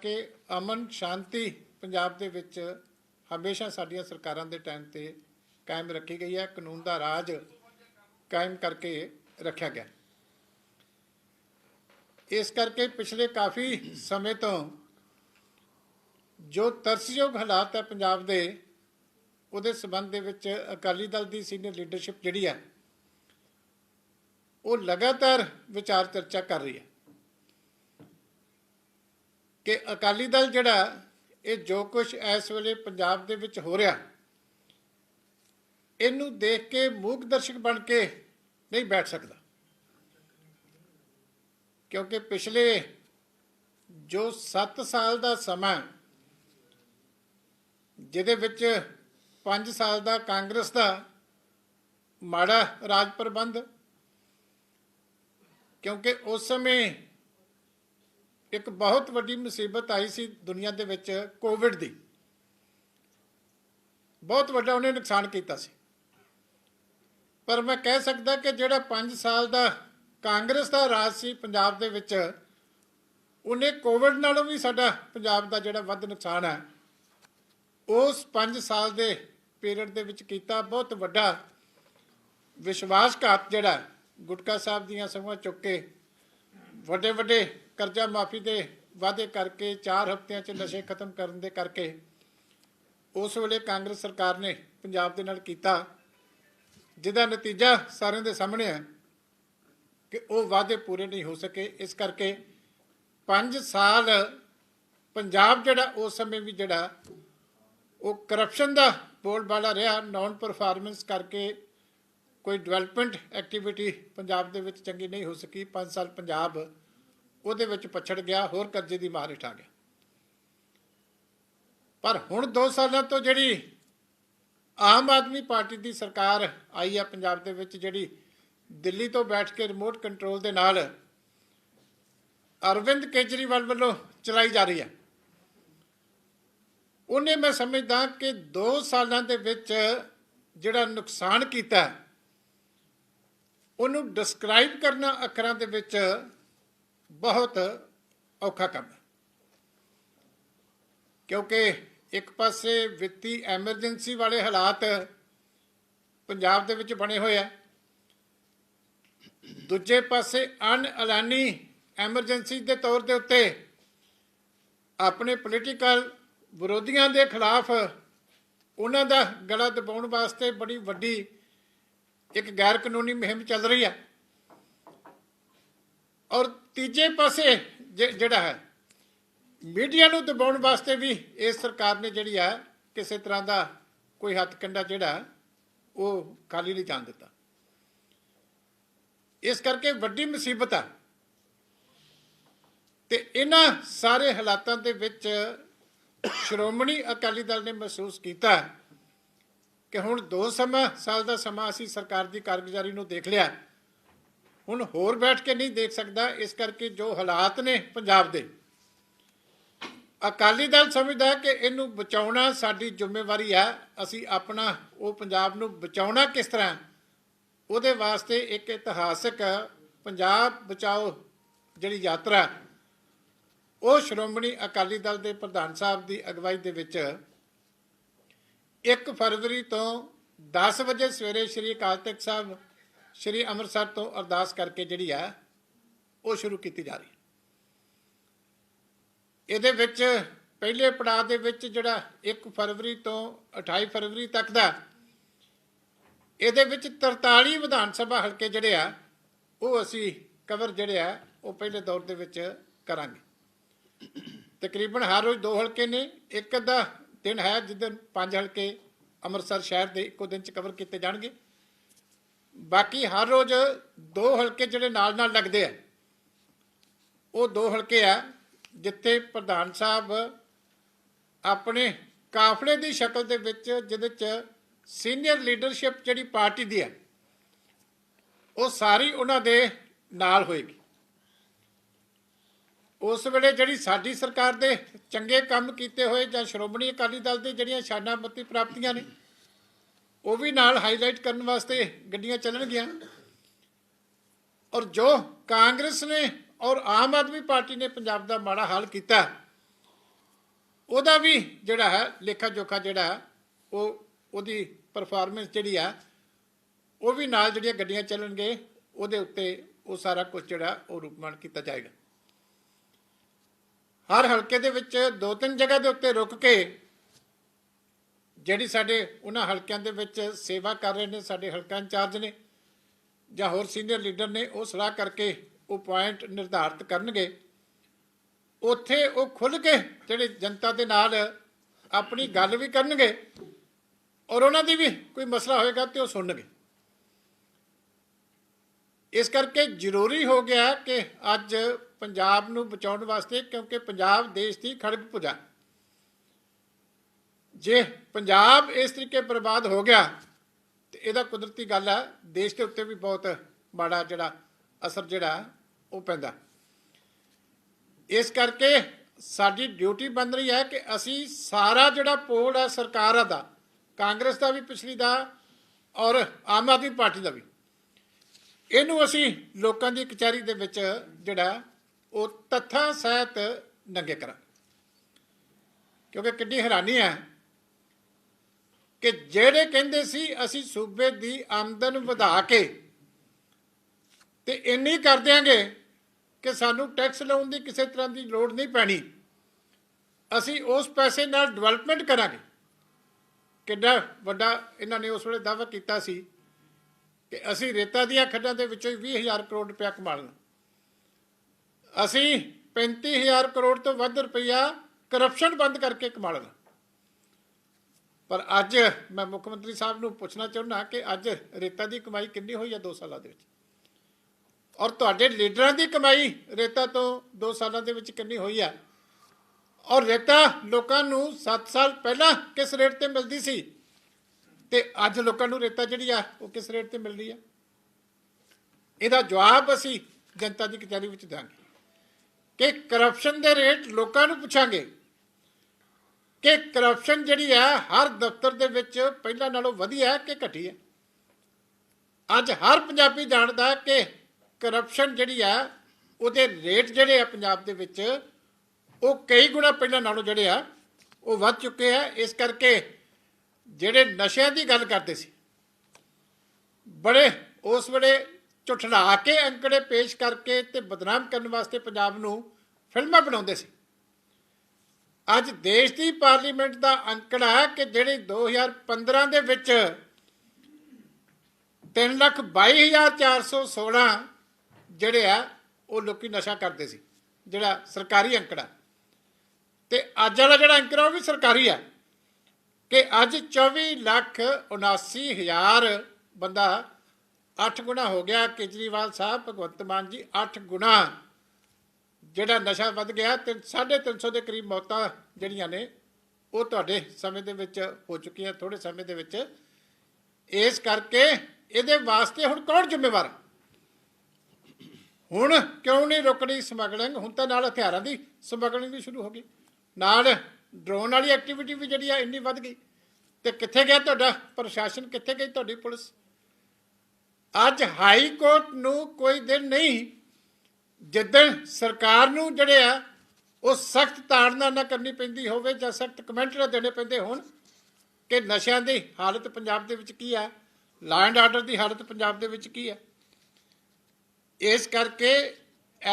ਕਿ ਅਮਨ ਸ਼ਾਂਤੀ ਪੰਜਾਬ ਦੇ ਵਿੱਚ ਹਮੇਸ਼ਾ ਸਾਡੀਆਂ ਸਰਕਾਰਾਂ ਦੇ ਟਾਈਮ ਤੇ ਕਾਇਮ ਰੱਖੀ ਗਈ ਹੈ, ਕਾਨੂੰਨ ਦਾ ਰਾਜ ਕਾਇਮ ਕਰਕੇ ਰੱਖਿਆ ਗਿਆ। ਇਸ ਕਰਕੇ ਪਿਛਲੇ ਕਾਫੀ ਸਮੇਂ ਤੋਂ ਜੋ ਤਰਸਯੋਗ ਹਾਲਾਤ ਹੈ ਪੰਜਾਬ ਦੇ, ਉਹਦੇ ਸਬੰਧ ਦੇ ਵਿੱਚ ਅਕਾਲੀ ਦਲ ਦੀ ਸੀਨੀਅਰ ਲੀਡਰਸ਼ਿਪ ਜਿਹੜੀ ਹੈ, ਉਹ ਲਗਾਤਾਰ ਵਿਚਾਰ ਚਰਚਾ ਕਰ ਰਹੀ ਹੈ। ਕਿ ਅਕਾਲੀ ਦਲ ਜਿਹੜਾ, ਇਹ ਜੋ ਕੁਝ ਇਸ ਵੇਲੇ ਪੰਜਾਬ ਦੇ ਵਿੱਚ ਹੋ ਰਿਹਾ, ਇਹਨੂੰ ਦੇਖ ਕੇ ਮੂਕ ਦਰਸ਼ਕ ਬਣ ਕੇ ਨਹੀਂ ਬੈਠ ਸਕਦਾ। ਕਿਉਂਕਿ ਪਿਛਲੇ ਜੋ 7 ਸਾਲ ਦਾ ਸਮਾਂ ਜਿਹਦੇ ਵਿੱਚ 5 ਸਾਲ ਦਾ ਕਾਂਗਰਸ ਦਾ ਮਾੜਾ ਰਾਜ ਪ੍ਰਬੰਧ, ਕਿਉਂਕਿ ਉਸ ਸਮੇਂ ਇੱਕ ਬਹੁਤ ਵੱਡੀ ਮੁਸੀਬਤ ਆਈ ਸੀ ਦੁਨੀਆ ਦੇ ਵਿੱਚ ਕੋਵਿਡ ਦੀ। ਬਹੁਤ ਵੱਡਾ ਉਹਨੇ ਨੁਕਸਾਨ ਕੀਤਾ ਸੀ। ਪਰ ਮੈਂ ਕਹਿ ਸਕਦਾ ਕਿ ਜਿਹੜਾ 5 ਸਾਲ ਦਾ ਕਾਂਗਰਸ ਦਾ ਰਾਜ ਸੀ ਪੰਜਾਬ ਦੇ ਵਿੱਚ, ਉਹਨੇ ਕੋਵਿਡ ਨਾਲੋਂ ਵੀ ਸਾਡਾ ਪੰਜਾਬ ਦਾ ਜਿਹੜਾ ਵੱਧ ਨੁਕਸਾਨ ਹੈ, ਉਸ 5 ਸਾਲ ਦੇ ਪੀਰੀਅਡ ਦੇ ਵਿੱਚ ਕੀਤਾ। ਬਹੁਤ ਵੱਡਾ ਵਿਸ਼ਵਾਸਘਾਤ ਜਿਹੜਾ ਗੁਟਕਾ ਸਾਹਿਬ ਦੀਆਂ ਸਮਾਂ ਚੁੱਕ ਕੇ ਵੱਡੇ ਵੱਡੇ ਕਰਜ਼ਾ ਮਾਫੀ ਦੇ ਵਾਅਦੇ ਕਰਕੇ 4 ਹਫ਼ਤਿਆਂ 'ਚ ਨਸ਼ੇ ਖਤਮ ਕਰਨ ਦੇ ਕਰਕੇ ਉਸ ਵੇਲੇ ਕਾਂਗਰਸ ਸਰਕਾਰ ਨੇ ਪੰਜਾਬ ਦੇ ਨਾਲ ਕੀਤਾ, ਜਿਹਦਾ ਨਤੀਜਾ ਸਾਰਿਆਂ ਦੇ ਸਾਹਮਣੇ ਹੈ ਕਿ ਉਹ ਵਾਅਦੇ ਪੂਰੇ ਨਹੀਂ ਹੋ ਸਕੇ। ਇਸ ਕਰਕੇ 5 ਸਾਲ ਪੰਜਾਬ ਜਿਹੜਾ, ਉਸ ਸਮੇਂ ਵੀ ਜਿਹੜਾ, ਉਹ ਕਰਪਸ਼ਨ ਦਾ ਬੋਲਬਾਲਾ ਰਿਹਾ। ਨਾਨ ਪਰਫਾਰਮੈਂਸ ਕਰਕੇ ਕੋਈ ਡਿਵੈਲਪਮੈਂਟ ਐਕਟੀਵਿਟੀ ਪੰਜਾਬ ਦੇ ਵਿੱਚ ਚੰਗੀ ਨਹੀਂ ਹੋ ਸਕੀ। 5 ਸਾਲ ਪੰਜਾਬ ਉਹਦੇ ਵਿੱਚ ਪਛੜ ਗਿਆ, ਹੋਰ ਕਰਜ਼ੇ ਦੀ ਮਾਰ ਹੇਠ ਆ ਗਿਆ। ਪਰ ਹੁਣ 2 ਸਾਲਾਂ ਤੋਂ ਜਿਹੜੀ ਆਮ ਆਦਮੀ ਪਾਰਟੀ ਦੀ ਸਰਕਾਰ ਆਈ ਆ ਪੰਜਾਬ ਦੇ ਵਿੱਚ, ਜਿਹੜੀ ਦਿੱਲੀ ਤੋਂ ਬੈਠ ਕੇ ਰਿਮੋਟ ਕੰਟਰੋਲ ਦੇ ਨਾਲ ਅਰਵਿੰਦ ਕੇਜਰੀਵਾਲ ਵੱਲੋਂ ਚਲਾਈ ਜਾ ਰਹੀ ਹੈ ਉਹਨੇ ਮੈਂ ਸਮਝਦਾ ਕਿ 2 ਸਾਲਾਂ ਦੇ ਵਿੱਚ ਜਿਹੜਾ ਨੁਕਸਾਨ ਕੀਤਾ, ਉਹਨੂੰ ਡਿਸਕ੍ਰਾਈਬ ਕਰਨਾ ਅੱਖਰਾਂ ਦੇ ਵਿੱਚ ਬਹੁਤ ਔਖਾ ਕੰਮ ਹੈ। ਕਿਉਂਕਿ ਇੱਕ ਪਾਸੇ ਵਿੱਤੀ ਐਮਰਜੈਂਸੀ ਵਾਲੇ ਹਾਲਾਤ ਪੰਜਾਬ ਦੇ ਵਿੱਚ ਬਣੇ ਹੋਏ ਆ। ਦੂਜੇ ਪਾਸੇ ਅਨਐਲਾਨੀ ਐਮਰਜੈਂਸੀ ਦੇ ਤੌਰ ਦੇ ਉੱਤੇ ਆਪਣੇ ਪੋਲੀਟੀਕਲ ਵਿਰੋਧੀਆਂ ਦੇ ਖਿਲਾਫ ਉਹਨਾਂ ਦਾ ਗਲਾ ਦਬਾਉਣ ਵਾਸਤੇ ਬੜੀ ਵੱਡੀ ਇੱਕ ਗੈਰ ਕਾਨੂੰਨੀ ਮੁਹਿੰਮ ਚੱਲ ਰਹੀ ਹੈ ਔਰ ਤੀਜੇ ਪਾਸੇ ਜਿ- ਜਿਹੜਾ ਹੈ, ਮੀਡੀਆ ਨੂੰ ਦਬਾਉਣ ਵਾਸਤੇ ਵੀ ਇਹ ਸਰਕਾਰ ਨੇ ਜਿਹੜੀ ਹੈ ਕਿਸੇ ਤਰ੍ਹਾਂ ਦਾ ਕੋਈ ਹੱਥ ਕੰਡਾ ਜਿਹੜਾ, ਉਹ ਖਾਲੀ ਨਹੀਂ ਜਾਣ ਦਿੱਤਾ। ਇਸ ਕਰਕੇ ਵੱਡੀ ਮੁਸੀਬਤ ਆ। ਤੇ ਇਹਨਾਂ ਸਾਰੇ ਹਾਲਾਤਾਂ ਦੇ ਵਿੱਚ ਸ਼੍ਰੋਮਣੀ ਅਕਾਲੀ ਦਲ ਨੇ ਮਹਿਸੂਸ ਕੀਤਾ ਕਿ ਹੁਣ 2 ਸਮਾਂ, ਸਾਲ ਦਾ ਸਮਾਂ ਅਸੀਂ ਸਰਕਾਰ ਦੀ ਕਾਰਗੁਜ਼ਾਰੀ ਨੂੰ ਦੇਖ ਲਿਆ। ਹੁਣ ਹੋਰ ਬੈਠ ਕੇ ਨਹੀਂ ਦੇਖ ਸਕਦਾ, ਇਸ ਕਰਕੇ ਜੋ ਹਾਲਾਤ ਨੇ ਪੰਜਾਬ ਦੇ, ਅਕਾਲੀ ਦਲ ਸਮਝਦਾ ਕਿ ਇਹਨੂੰ ਬਚਾਉਣਾ ਸਾਡੀ ਜ਼ਿੰਮੇਵਾਰੀ ਹੈ ਅਸੀਂ ਆਪਣਾ, ਉਹ ਪੰਜਾਬ ਨੂੰ ਬਚਾਉਣਾ ਕਿਸ ਤਰ੍ਹਾਂ, ਉਹਦੇ ਵਾਸਤੇ ਇੱਕ ਇਤਿਹਾਸਕ ਪੰਜਾਬ ਬਚਾਓ ਜਿਹੜੀ ਯਾਤਰਾ, ਉਹ ਸ਼੍ਰੋਮਣੀ ਅਕਾਲੀ ਦਲ ਦੇ ਪ੍ਰਧਾਨ ਸਾਹਿਬ ਦੀ ਅਗਵਾਈ ਦੇ ਵਿੱਚ 1 ਫਰਵਰੀ ਤੋਂ 10 ਵਜੇ ਸਵੇਰੇ ਸ੍ਰੀ ਅਕਾਲ ਤਖਤ ਸਾਹਿਬ ਸ੍ਰੀ ਅੰਮ੍ਰਿਤਸਰ ਤੋਂ ਅਰਦਾਸ ਕਰਕੇ ਜਿਹੜੀ ਆ, ਉਹ ਸ਼ੁਰੂ ਕੀਤੀ ਜਾ ਰਹੀ ਇਹਦੇ ਵਿੱਚ ਪਹਿਲੇ ਪੜਾਅ ਦੇ ਵਿੱਚ ਜਿਹੜਾ 1 ਫਰਵਰੀ ਤੋਂ 28 ਫਰਵਰੀ ਤੱਕ ਦਾ, ਇਹਦੇ ਵਿੱਚ 43 ਵਿਧਾਨ ਸਭਾ ਹਲਕੇ ਜਿਹੜੇ ਆ, ਉਹ ਅਸੀਂ ਕਵਰ ਜਿਹੜੇ ਆ, ਉਹ ਪਹਿਲੇ ਦੌਰ ਦੇ ਵਿੱਚ ਕਰਾਂਗੇ। ਤਕਰੀਬਨ ਹਰ ਰੋਜ਼ ਦੋ ਹਲਕੇ ਨੇ, ਇੱਕ ਅੱਧਾ ਦਿਨ ਹੈ ਜਿੱਦਨ ਪੰਜ ਹਲਕੇ ਅੰਮ੍ਰਿਤਸਰ ਸ਼ਹਿਰ ਦੇ ਇੱਕੋ ਦਿਨ ਚ ਕਵਰ ਕੀਤੇ ਜਾਣਗੇ। ਬਾਕੀ ਹਰ ਰੋਜ਼ ਦੋ ਹਲਕੇ ਜਿਹੜੇ ਨਾਲ ਨਾਲ ਲੱਗਦੇ ਆ, ਉਹ ਦੋ ਹਲਕੇ ਆ ਜਿੱਥੇ ਪ੍ਰਧਾਨ ਸਾਹਿਬ ਆਪਣੇ ਕਾਫਲੇ ਦੀ ਸ਼ਕਲ ਦੇ ਵਿੱਚ ਜਿਹਦੇ ਚ ਸੀਨੀਅਰ ਲੀਡਰਸ਼ਿਪ ਜਿਹੜੀ ਪਾਰਟੀ ਦੀ ਹੈ ਉਹ ਸਾਰੀ ਉਹਨਾਂ ਦੇ ਨਾਲ ਹੋਏਗੀ। ਉਸ ਵੇਲੇ ਜਿਹੜੀ ਸਾਡੀ ਸਰਕਾਰ ਦੇ ਚੰਗੇ ਕੰਮ ਕੀਤੇ ਹੋਏ ਜਾਂ ਸ਼੍ਰੋਮਣੀ ਅਕਾਲੀ ਦਲ ਦੀ ਜਿਹੜੀਆਂ ਸ਼ਾਨਾਮਤੀ ਪ੍ਰਾਪਤੀਆਂ ਨੇ ਉਹ ਵੀ ਨਾਲ ਹਾਈਲਾਈਟ ਕਰਨ ਵਾਸਤੇ ਗੱਡੀਆਂ ਚੱਲਣਗੀਆਂ। ਔਰ ਜੋ ਕਾਂਗਰਸ ਨੇ ਔਰ ਆਮ ਆਦਮੀ ਪਾਰਟੀ ਨੇ ਪੰਜਾਬ ਦਾ ਮਾੜਾ ਹਾਲ ਕੀਤਾ, ਉਹਦਾ ਵੀ ਜਿਹੜਾ ਹੈ, ਲੇਖਾ ਜੋਖਾ ਜਿਹੜਾ ਉਹ ਉਹਦੀ ਪਰਫਾਰਮੈਂਸ ਜਿਹੜੀ ਆ ਉਹ ਵੀ ਨਾਲ ਜਿਹੜੀਆਂ ਗੱਡੀਆਂ ਚੱਲਣਗੇ, ਉਹਦੇ ਉੱਤੇ ਉਹ ਸਾਰਾ ਕੁਝ ਜਿਹੜਾ ਉਹ ਰੂਪਮਾਨ ਕੀਤਾ ਜਾਏਗਾ। ਹਰ ਹਲਕੇ ਦੇ ਵਿੱਚ ਦੋ ਤਿੰਨ ਜਗ੍ਹਾ ਦੇ ਉੱਤੇ ਰੁਕ ਕੇ ਜਿਹੜੀ ਸਾਡੇ ਉਹਨਾਂ ਹਲਕਿਆਂ ਦੇ ਵਿੱਚ ਸੇਵਾ ਕਰ ਰਹੇ ਨੇ, ਸਾਡੇ ਹਲਕਾ ਇੰਚਾਰਜ ਨੇ ਜਾਂ ਹੋਰ ਸੀਨੀਅਰ ਲੀਡਰ ਨੇ, ਉਹ ਸਲਾਹ ਕਰਕੇ ਉਹ ਪੁਆਇੰਟ ਨਿਰਧਾਰਤ ਕਰਨਗੇ। ਉੱਥੇ ਉਹ ਖੁੱਲ ਕੇ ਜਿਹੜੇ ਜਨਤਾ ਦੇ ਨਾਲ ਆਪਣੀ ਗੱਲ ਵੀ ਕਰਨਗੇ ਔਰ ਉਹਨਾਂ ਦੀ ਵੀ ਕੋਈ ਮਸਲਾ ਹੋਏਗਾ ਤੇ ਉਹ ਸੁਣਨਗੇ। ਇਸ ਕਰਕੇ ਜ਼ਰੂਰੀ ਹੋ ਗਿਆ ਕਿ ਅੱਜ ਪੰਜਾਬ ਨੂੰ ਬਚਾਉਣ ਵਾਸਤੇ ਕਿਉਂਕਿ ਪੰਜਾਬ ਦੇਸ਼ ਦੀ ਖੜਗ ਭੁਜਾ। ਜੇ ਪੰਜਾਬ ਇਸ ਤਰੀਕੇ ਬਰਬਾਦ ਹੋ ਗਿਆ, ਤੇ ਇਹਦਾ ਕੁਦਰਤੀ ਗੱਲ ਹੈ ਦੇਸ਼ ਦੇ ਉੱਤੇ ਵੀ ਬਹੁਤ ਮਾੜਾ ਜਿਹੜਾ ਅਸਰ ਜਿਹੜਾ ਉਹ ਪੈਂਦਾ। ਇਸ ਕਰਕੇ ਸਾਡੀ ਡਿਊਟੀ ਬਣ ਰਹੀ ਹੈ ਕਿ ਅਸੀਂ ਸਾਰਾ ਜਿਹੜਾ ਪੋਲ ਹੈ ਸਰਕਾਰਾਂ ਦਾ, ਕਾਂਗਰਸ ਦਾ ਵੀ, ਪਿਛਲੀ ਦਾ ਔਰ ਆਮ ਆਦਮੀ ਪਾਰਟੀ ਦਾ ਵੀ, ਇਹਨੂੰ ਅਸੀਂ ਲੋਕਾਂ ਦੀ ਕਚਹਿਰੀ ਦੇ ਵਿੱਚ ਜਿਹੜਾ ਉਹ ਤੱਥਾਂ ਸਹਿਤ ਨੰਗੇ ਕਰਾਂ ਕਿਉਂਕਿ ਕਿੰਨੀ ਹੈਰਾਨੀ ਹੈ ਕਿ ਜਿਹੜੇ ਕਹਿੰਦੇ ਸੀ ਅਸੀਂ ਸੂਬੇ ਦੀ ਆਮਦਨ ਵਧਾ ਕੇ ਤੇ ਇੰਨੀ ਕਰ ਦਿਆਂਗੇ ਕਿ ਸਾਨੂੰ ਟੈਕਸ ਲਾਉਣ ਦੀ ਕਿਸੇ ਤਰ੍ਹਾਂ ਦੀ ਲੋੜ ਨਹੀਂ ਪੈਣੀ, ਅਸੀਂ ਉਸ ਪੈਸੇ ਨਾਲ ਡਿਵੈਲਪਮੈਂਟ ਕਰਾਂਗੇ। ਕਿੰਨਾ ਵੱਡਾ ਇਹਨਾਂ ਨੇ ਉਸ ਵੇਲੇ ਦਾਅਵਾ ਕੀਤਾ ਸੀ ਕਿ ਅਸੀਂ ਰੇਤਾ ਦੀਆਂ ਖੱਡਾਂ ਦੇ ਵਿੱਚੋਂ ਹੀ 20000 ਕਰੋੜ ਰੁਪਇਆ ਕਮਾ ਲੈਣਾ। ਅਸੀਂ 35000 ਕਰੋੜ ਤੋਂ ਵੱਧ ਰੁਪਇਆ ਕਰਪਸ਼ਨ ਬੰਦ ਕਰਕੇ ਕਮਾ ਲੈਣਾ। ਪਰ ਅੱਜ ਮੈਂ ਮੁੱਖ ਮੰਤਰੀ ਸਾਹਿਬ ਨੂੰ ਪੁੱਛਣਾ ਚਾਹੁੰਦਾ ਕਿ ਅੱਜ ਰੇਤਾ ਦੀ ਕਮਾਈ ਕਿੰਨੀ ਹੋਈ ਹੈ 2 ਸਾਲਾਂ ਦੇ ਵਿੱਚ? ਔਰ ਤੁਹਾਡੇ ਲੀਡਰਾਂ ਦੀ ਕਮਾਈ ਰੇਤਾ ਤੋਂ 2 ਸਾਲਾਂ ਦੇ ਵਿੱਚ ਕਿੰਨੀ ਹੋਈ ਹੈ? ਔਰ ਰੇਤਾ ਲੋਕਾਂ ਨੂੰ 7 ਸਾਲ ਪਹਿਲਾਂ ਕਿਸ ਰੇਟ ਤੇ ਮਿਲਦੀ ਸੀ? ਤੇ ਅੱਜ ਲੋਕਾਂ ਨੂੰ ਰੇਤਾ ਜਿਹੜੀ ਆ, ਉਹ ਕਿਸ ਰੇਟ ਤੇ ਮਿਲ ਰਹੀ ਆ ਇਹਦਾ ਜਵਾਬ ਅਸੀਂ ਜਨਤਾ ਦੀ ਕਚਹਿਰੀ ਵਿੱਚ ਦਾਂਗੇ ਕਿ ਕਰਪਸ਼ਨ ਦੇ ਰੇਟ ਲੋਕਾਂ ਨੂੰ ਪੁੱਛਾਂਗੇ। ਕਿ ਕਰਪਸ਼ਨ ਜਿਹੜੀ ਹੈ ਹਰ ਦਫ਼ਤਰ ਦੇ ਵਿੱਚ ਪਹਿਲਾਂ ਨਾਲੋਂ ਵਧੀਆ ਹੈ ਕਿ ਘਟੀ ਹੈ ਅੱਜ ਹਰ ਪੰਜਾਬੀ ਜਾਣਦਾ ਕਿ ਕਰਪਸ਼ਨ ਜਿਹੜੀ ਆ, ਉਹਦੇ ਰੇਟ ਜਿਹੜੇ ਆ ਪੰਜਾਬ ਦੇ ਵਿੱਚ, ਉਹ ਕਈ ਗੁਣਾ ਪਹਿਲਾਂ ਨਾਲੋਂ ਜਿਹੜੇ ਆ, ਉਹ ਵੱਧ ਚੁੱਕੇ ਆ। ਇਸ ਕਰਕੇ ਜਿਹੜੇ ਨਸ਼ਿਆਂ ਦੀ ਗੱਲ ਕਰਦੇ ਸੀ, ਬੜੇ ਉਸ ਵੇਲੇ ਝੁਠਲਾ ਕੇ ਅੰਕੜੇ ਪੇਸ਼ ਕਰਕੇ ਤੇ ਬਦਨਾਮ ਕਰਨ ਵਾਸਤੇ ਪੰਜਾਬ ਨੂੰ ਫਿਲਮਾਂ ਬਣਾਉਂਦੇ ਸੀ। ਅੱਜ ਦੇਸ਼ ਦੀ ਪਾਰਲੀਮੈਂਟ ਦਾ ਅੰਕੜਾ ਹੈ ਕਿ ਜਿਹੜੇ 2015 ਦੇ ਵਿੱਚ 322416 ਜਿਹੜੇ ਆ, ਉਹ ਲੋਕੀ ਨਸ਼ਾ ਕਰਦੇ ਸੀ, ਜਿਹੜਾ ਸਰਕਾਰੀ ਅੰਕੜਾ। ਤੇ ਅੱਜ ਵਾਲਾ ਜਿਹੜਾ ਅੰਕੜਾ, ਉਹ ਵੀ ਸਰਕਾਰੀ ਆ ਕਿ ਅੱਜ 24 ਲੱਖ 79 ਹਜ਼ਾਰ ਬੰਦਾ 8 ਗੁਣਾ ਹੋ ਗਿਆ। ਕੇਜਰੀਵਾਲ ਸਾਹਿਬ, ਭਗਵੰਤ ਮਾਨ ਜੀ 8 ਗੁਣਾ ਜਿਹੜਾ ਨਸ਼ਾ ਵੱਧ ਗਿਆ ਤੇ 350 ਦੇ ਕਰੀਬ ਮੌਤਾਂ ਜਿਹੜੀਆਂ ਨੇ, ਉਹ ਤੁਹਾਡੇ ਸਮੇਂ ਦੇ ਵਿੱਚ ਹੋ ਚੁੱਕੀਆਂ ਥੋੜੇ ਸਮੇਂ ਦੇ ਵਿੱਚ। ਇਸ ਕਰਕੇ ਇਹਦੇ ਵਾਸਤੇ ਹੁਣ ਕੌਣ ਜ਼ਿੰਮੇਵਾਰ? ਹੁਣ ਕਿਉਂ ਨਹੀਂ ਰੁਕਣੀ ਸਮਗਲਿੰਗ? ਹੁਣ ਤਾਂ ਨਾਲ ਹਥਿਆਰਾਂ ਦੀ ਸਮਗਲਿੰਗ ਵੀ ਸ਼ੁਰੂ ਹੋ ਗਈ। ਨਾਲ ਡਰੋਨ ਵਾਲੀ ਐਕਟੀਵਿਟੀ ਵੀ ਜਿਹੜੀ ਆ, ਇੰਨੀ ਵੱਧ ਗਈ। ਤੇ ਕਿੱਥੇ ਗਿਆ ਤੁਹਾਡਾ ਪ੍ਰਸ਼ਾਸਨ? ਕਿੱਥੇ ਗਈ ਤੁਹਾਡੀ ਪੁਲਿਸ? ਅੱਜ ਹਾਈ ਕੋਰਟ ਨੂੰ ਕੋਈ ਦਿਨ ਨਹੀਂ ਜਿੱਦਣ ਸਰਕਾਰ ਨੂੰ ਜਿਹੜੇ ਆ, ਉਹ ਸਖਤ ਤਾੜਨਾ ਨਾ ਕਰਨੀ ਪੈਂਦੀ ਹੋਵੇ ਜਾਂ ਸਖਤ ਕਮੈਂਟ ਨਾ ਦੇਣੇ ਪੈਂਦੇ ਹੋਣ, ਕਿ ਨਸ਼ਿਆਂ ਦੀ ਹਾਲਤ ਪੰਜਾਬ ਦੇ ਵਿੱਚ ਕੀ ਆ? ਲਾ ਐਂਡ ਆਰਡਰ ਦੀ ਹਾਲਤ ਪੰਜਾਬ ਦੇ ਵਿੱਚ ਕੀ ਆ? ਇਸ ਕਰਕੇ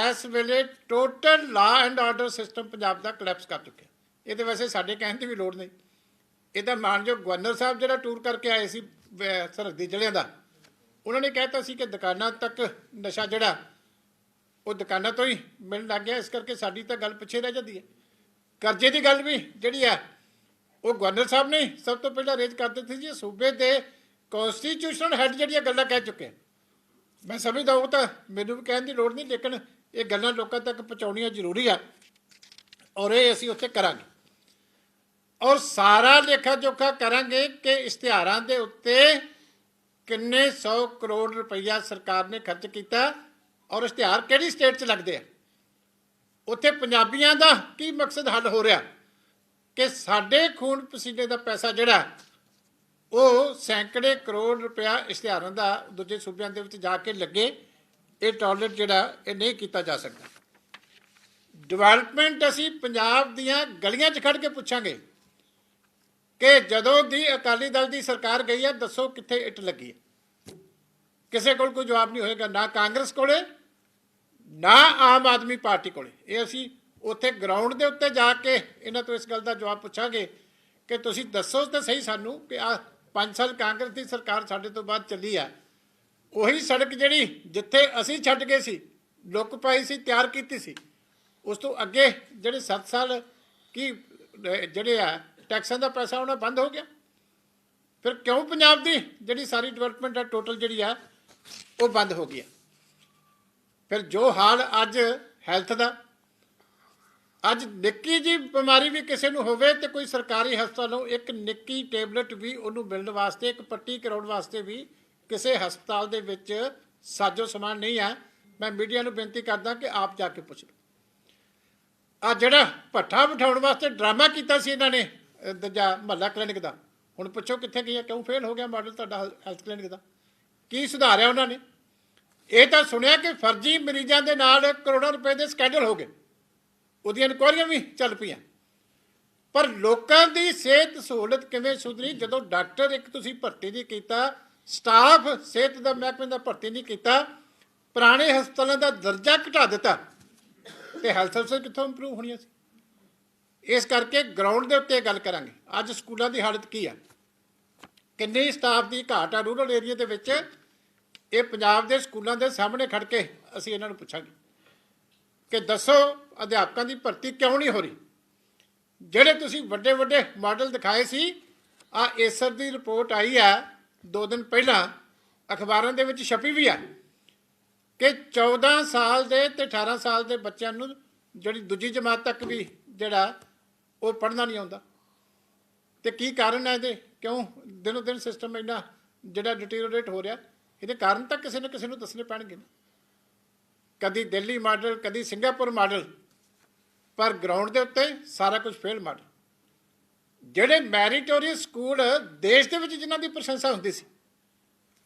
ਇਸ ਵੇਲੇ total law and order system Punjab the collapse ਕਰ ਚੁੱਕਿਆ। ਇਹ ਇਹਦੇ ਵੈਸੇ ਸਾਡੇ ਕਹਿਣ ਦੀ ਵੀ ਲੋੜ ਨਹੀਂ। ਇਹਦਾ ਮਾਨਯੋਗ ਗਵਰਨਰ ਸਾਹਿਬ ਜਿਹੜਾ ਟੂਰ ਕਰਕੇ ਆਏ ਸੀ, ਵ- ਸਰਹੱਦੀ ਜ਼ਿਲ੍ਹਿਆਂ ਦਾ, ਉਹਨਾਂ ਨੇ ਕਹਿਤਾ ਸੀ ਕਿ ਦੁਕਾਨਾਂ ਤੱਕ ਨਸ਼ਾ ਜਿਹੜਾ ਉਹ ਦੁਕਾਨਾਂ ਤੋਂ ਹੀ ਮਿਲਣ ਲੱਗ ਗਿਆ, ਇਸ ਕਰਕੇ ਸਾਡੀ ਤਾਂ ਗੱਲ ਪਿੱਛੇ ਰਹਿ ਜਾਂਦੀ ਹੈ। ਕਰਜ਼ੇ ਦੀ ਗੱਲ ਵੀ ਜਿਹੜੀ ਹੈ, ਉਹ ਗਵਰਨਰ ਸਾਹਿਬ ਨੇ ਸਭ ਤੋਂ ਪਹਿਲਾਂ ਰੇਜ਼ ਕਰ ਦਿੱਤੀ ਸੀ, ਸੂਬੇ ਦੇ ਕਨਸਟੀਟਿਊਸ਼ਨਲ ਹੈੱਡ ਜਿਹੜੀਆਂ ਗੱਲਾਂ ਕਹਿ ਚੁੱਕੇ ਮੈਂ ਸਮਝਦਾ ਉਹ ਤਾਂ ਮੈਨੂੰ ਵੀ ਕਹਿਣ ਦੀ ਲੋੜ ਨਹੀਂ, ਲੇਕਿਨ ਇਹ ਗੱਲਾਂ ਲੋਕਾਂ ਤੱਕ ਪਹੁੰਚਾਉਣੀਆਂ ਜ਼ਰੂਰੀ ਆ, ਔਰ ਇਹ ਅਸੀਂ ਉੱਥੇ ਕਰਾਂਗੇ। ਔਰ ਸਾਰਾ ਲੇਖਾ ਜੋਖਾ ਕਰਾਂਗੇ ਕਿ ਇਸ਼ਤਿਹਾਰਾਂ ਦੇ ਉੱਤੇ ਕਿੰਨੇ 100 ਕਰੋੜ ਰੁਪਈਆ ਸਰਕਾਰ ਨੇ ਖਰਚ ਕੀਤਾ ਔਰ ਇਸ਼ਤਿਹਾਰ ਕਿਹੜੀ ਸਟੇਟ 'ਚ ਲੱਗਦੇ ਆ? ਉੱਥੇ ਪੰਜਾਬੀਆਂ ਦਾ ਕੀ ਮਕਸਦ ਹੱਲ ਹੋ ਰਿਹਾ? ਕਿ ਸਾਡੇ ਖੂਨ ਪਸੀਨੇ ਦਾ ਪੈਸਾ ਜਿਹੜਾ, ਉਹ ਸੈਂਕੜੇ ਕਰੋੜ ਰੁਪਇਆ ਇਸ਼ਤਿਹਾਰਾਂ ਦਾ ਦੂਜੇ ਸੂਬਿਆਂ ਦੇ ਵਿੱਚ ਜਾ ਕੇ ਲੱਗੇ, ਇਹ ਟਾਰਗੇਟ ਜਿਹੜਾ, ਇਹ ਨਹੀਂ ਕੀਤਾ ਜਾ ਸਕਦਾ। ਡਿਵੈਲਪਮੈਂਟ ਅਸੀਂ ਪੰਜਾਬ ਦੀਆਂ ਗਲੀਆਂ 'ਚ ਖੜ ਕੇ ਪੁੱਛਾਂਗੇ ਕਿ ਜਦੋਂ ਦੀ ਅਕਾਲੀ ਦਲ ਦੀ ਸਰਕਾਰ ਗਈ ਹੈ, ਦੱਸੋ ਕਿੱਥੇ ਇੱਟ ਲੱਗੀ ਹੈ। ਕਿਸੇ ਕੋਲ ਕੋਈ ਜਵਾਬ ਨਹੀਂ ਹੋਏਗਾ, ਨਾ ਕਾਂਗਰਸ ਕੋਲੇ, ਨਾ ਆਮ ਆਦਮੀ ਪਾਰਟੀ ਕੋਲੇ। ਇਹ ਅਸੀਂ ਉੱਥੇ ਗਰਾਊਂਡ ਦੇ ਉੱਤੇ ਜਾ ਕੇ ਇਹਨਾਂ ਤੋਂ ਇਸ ਗੱਲ ਦਾ ਜਵਾਬ ਪੁੱਛਾਂਗੇ ਕਿ ਤੁਸੀਂ ਦੱਸੋ ਤਾਂ ਸਹੀ ਸਾਨੂੰ ਕਿ ਆ 5 ਸਾਲ ਕਾਂਗਰਸ ਦੀ ਸਰਕਾਰ ਸਾਡੇ ਤੋਂ ਬਾਅਦ ਚੱਲੀ ਆ। ਉਹੀ ਸੜਕ ਜਿਹੜੀ ਜਿੱਥੇ ਅਸੀਂ ਛੱਡ ਗਏ ਸੀ, ਲੁੱਕ ਪਾਈ ਸੀ, ਤਿਆਰ ਕੀਤੀ ਸੀ, ਉਸ ਤੋਂ ਅੱਗੇ ਜਿਹੜੇ 7 ਸਾਲ ਕੀ ਜਿਹੜੇ ਆ, ਟੈਕਸਾਂ ਦਾ ਪੈਸਾ ਉਹਨਾਂ ਬੰਦ ਹੋ ਗਿਆ। ਫਿਰ ਕਿਉਂ ਪੰਜਾਬ ਦੀ ਜਿਹੜੀ ਸਾਰੀ ਡਿਵੈਲਪਮੈਂਟ ਆ ਟੋਟਲ ਜਿਹੜੀ ਆ ਉਹ ਬੰਦ ਹੋ ਗਿਆ ਫਿਰ ਜੋ ਹਾਲ ਅੱਜ ਹੈਲਥ ਦਾ, ਅੱਜ ਨਿੱਕੀ ਜੀ ਬਿਮਾਰੀ ਵੀ ਕਿਸੇ ਨੂੰ ਹੋਵੇ ਤੇ ਕੋਈ ਸਰਕਾਰੀ ਹਸਪਤਾਲ ਨੂੰ ਇੱਕ ਨਿੱਕੀ ਟੈਬਲੇਟ ਵੀ ਉਹਨੂੰ ਮਿਲਣ ਵਾਸਤੇ, ਇੱਕ ਪੱਟੀ ਕਰਾਉਣ ਵਾਸਤੇ ਵੀ ਕਿਸੇ ਹਸਪਤਾਲ ਦੇ ਵਿੱਚ ਸਾਜੋ ਸਮਾਨ ਨਹੀਂ ਹੈ। ਮੈਂ ਮੀਡੀਆ ਨੂੰ ਬੇਨਤੀ ਕਰਦਾ ਕਿ ਆਪ ਜਾ ਕੇ ਪੁੱਛ ਲਓ। ਆ ਜਿਹੜਾ ਭੱਠਾ ਬਿਠਾਉਣ ਵਾਸਤੇ ਡਰਾਮਾ ਕੀਤਾ ਸੀ ਇਹਨਾਂ ਨੇ, ਅਹ ਦੂਜਾ ਮਹੱਲਾ ਕਲੀਨਿਕ ਦਾ। ਹੁਣ ਪੁੱਛੋ ਕਿੱਥੇ ਗਿਆ ਕਿਉਂ ਫੇਲ ਹੋ ਗਿਆ ਮਾਡਲ ਤੁਹਾਡਾ ਹੈਲਥ ਕਲੀਨਿਕ ਦਾ? ਕੀ ਸੁਧਾਰਿਆ ਉਹਨਾਂ ਨੇ? ਇਹ ਤਾਂ ਸੁਣਿਆ ਕਿ ਫਰਜ਼ੀ ਮਰੀਜ਼ਾਂ ਦੇ ਨਾਲ ਕਰੋੜਾਂ ਰੁਪਏ ਦੇ ਸਕੈਂਡਲ ਹੋ ਗਏ। ਉਹਦੀਆਂ ਇਨਕੁਆਰੀਆਂ ਵੀ ਚੱਲ ਪਈਆਂ। ਪਰ ਲੋਕਾਂ ਦੀ ਸਿਹਤ ਸਹੂਲਤ ਕਿਵੇਂ ਸੁਧਰੀ? ਜਦੋਂ ਡਾਕਟਰ ਇੱਕ ਤੁਸੀਂ ਭਰਤੀ ਨਹੀਂ ਕੀਤਾ, ਸਟਾਫ ਸਿਹਤ ਦਾ ਮਹਿਕਮੇ ਦਾ ਭਰਤੀ ਨਹੀਂ ਕੀਤਾ, ਪੁਰਾਣੇ ਹਸਪਤਾਲਾਂ ਦਾ ਦਰਜਾ ਘਟਾ ਦਿੱਤਾ, ਤੇ ਹੈਲਥ ਸਰਵਿਸ ਕਿੱਥੋਂ ਇੰਪਰੂਵ ਹੋਣੀਆਂ ਸੀ? ਇਸ ਕਰਕੇ ਗਰਾਊਂਡ ਦੇ ਉੱਤੇ ਗੱਲ ਕਰਾਂਗੇ। ਅੱਜ ਸਕੂਲਾਂ ਦੀ ਹਾਲਤ ਕੀ ਆ? ਕਿੰਨੇ ਸਟਾਫ ਦੀ ਘਾਟ ਆ? ਰੂਰਲ ਏਰੀਆ ਦੇ ਵਿੱਚ ਇਹ ਪੰਜਾਬ ਦੇ ਸਕੂਲਾਂ ਦੇ ਸਾਹਮਣੇ ਖੜ ਕੇ ਅਸੀਂ ਇਹਨਾਂ ਨੂੰ ਪੁੱਛਾਂਗੇ ਕਿ ਦੱਸੋ ਅਧਿਆਪਕਾਂ ਦੀ ਭਰਤੀ ਕਿਉਂ ਨਹੀਂ ਹੋ ਰਹੀ? ਜਿਹੜੇ ਤੁਸੀਂ ਵੱਡੇ ਵੱਡੇ ਮਾਡਲ ਦਿਖਾਏ ਸੀ, ਆ ਏਸਰ ਦੀ ਰਿਪੋਰਟ ਆਈ ਆ ਦੋ ਦਿਨ ਪਹਿਲਾਂ, ਅਖਬਾਰਾਂ ਦੇ ਵਿੱਚ ਛਪੀ ਵੀ ਆ ਕਿ 14 ਸਾਲ ਦੇ ਤੇ 18 ਸਾਲ ਦੇ ਬੱਚਿਆਂ ਨੂੰ ਜਿਹੜੀ ਦੂਜੀ ਜਮਾਤ ਤੱਕ ਵੀ ਜਿਹੜਾ, ਉਹ ਪੜ੍ਹਨਾ ਨਹੀਂ ਆਉਂਦਾ। ਤੇ ਕੀ ਕਾਰਨ ਹੈ ਇਹਦੇ? ਕਿਉਂ ਦਿਨੋ ਦਿਨ ਸਿਸਟਮ ਇੰਨਾ ਜਿਹੜਾ ਡਿਟੀਰੀਓਰੇਟ ਹੋ ਰਿਹਾ? ਇਹਦੇ ਕਾਰਨ ਤਾਂ ਕਿਸੇ ਨਾ ਕਿਸੇ ਨੂੰ ਦੱਸਣੇ ਪੈਣਗੇ ਨਾ। ਕਦੀ ਦਿੱਲੀ ਮਾਡਲ, ਕਦੀ ਸਿੰਗਾਪੁਰ ਮਾਡਲ, ਪਰ ਗਰਾਊਂਡ ਦੇ ਉੱਤੇ ਸਾਰਾ ਕੁਝ ਫੇਲ ਮਾਡਲ ਜਿਹੜੇ ਮੈਰੀਟੋਰੀਅਸ ਸਕੂਲ ਦੇਸ਼ ਦੇ ਵਿੱਚ ਜਿਨ੍ਹਾਂ ਦੀ ਪ੍ਰਸ਼ੰਸਾ ਹੁੰਦੀ ਸੀ,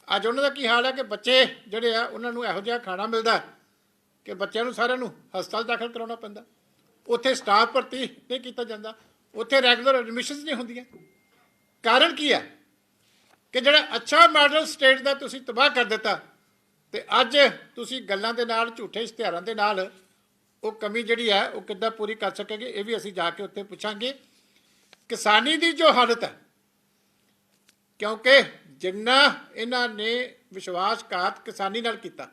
ਅੱਜ ਉਹਨਾਂ ਦਾ ਕੀ ਹਾਲ ਹੈ ਕਿ ਬੱਚੇ ਜਿਹੜੇ ਆ, ਉਹਨਾਂ ਨੂੰ ਇਹੋ ਜਿਹਾ ਖਾਣਾ ਮਿਲਦਾ ਕਿ ਬੱਚਿਆਂ ਨੂੰ ਸਾਰਿਆਂ ਨੂੰ ਹਸਪਤਾਲ ਦਾਖਲ ਕਰਾਉਣਾ ਪੈਂਦਾ। ਉੱਥੇ ਸਟਾਫ ਭਰਤੀ ਨਹੀਂ ਕੀਤਾ ਜਾਂਦਾ। ਉੱਥੇ ਰੈਗੂਲਰ ਐਡਮਿਸ਼ਨਸ ਨਹੀਂ ਹੁੰਦੀਆਂ। ਕਾਰਨ ਕੀ ਹੈ? ਕਿ ਜਿਹੜਾ ਅੱਛਾ ਮਾਡਲ ਸਟੇਟ ਦਾ ਤੁਸੀਂ ਤਬਾਹ ਕਰ ਦਿੱਤਾ ਤੇ ਅੱਜ ਤੁਸੀਂ ਗੱਲਾਂ ਦੇ ਨਾਲ, ਝੂਠੇ ਇਸ਼ਤਿਹਾਰਾਂ ਦੇ ਨਾਲ ਉਹ ਕਮੀ ਜਿਹੜੀ ਹੈ, ਉਹ ਕਿੱਦਾਂ ਪੂਰੀ ਕਰ ਸਕੇਗੇ, ਇਹ ਵੀ ਅਸੀਂ ਜਾ ਕੇ ਉੱਥੇ ਪੁੱਛਾਂਗੇ। ਕਿਸਾਨੀ ਦੀ ਜੋ ਹਾਲਤ ਹੈ, ਕਿਉਂਕਿ ਜਿੰਨਾ ਇਹਨਾਂ ਨੇ ਵਿਸ਼ਵਾਸਘਾਤ ਕਿਸਾਨੀ ਨਾਲ ਕੀਤਾ,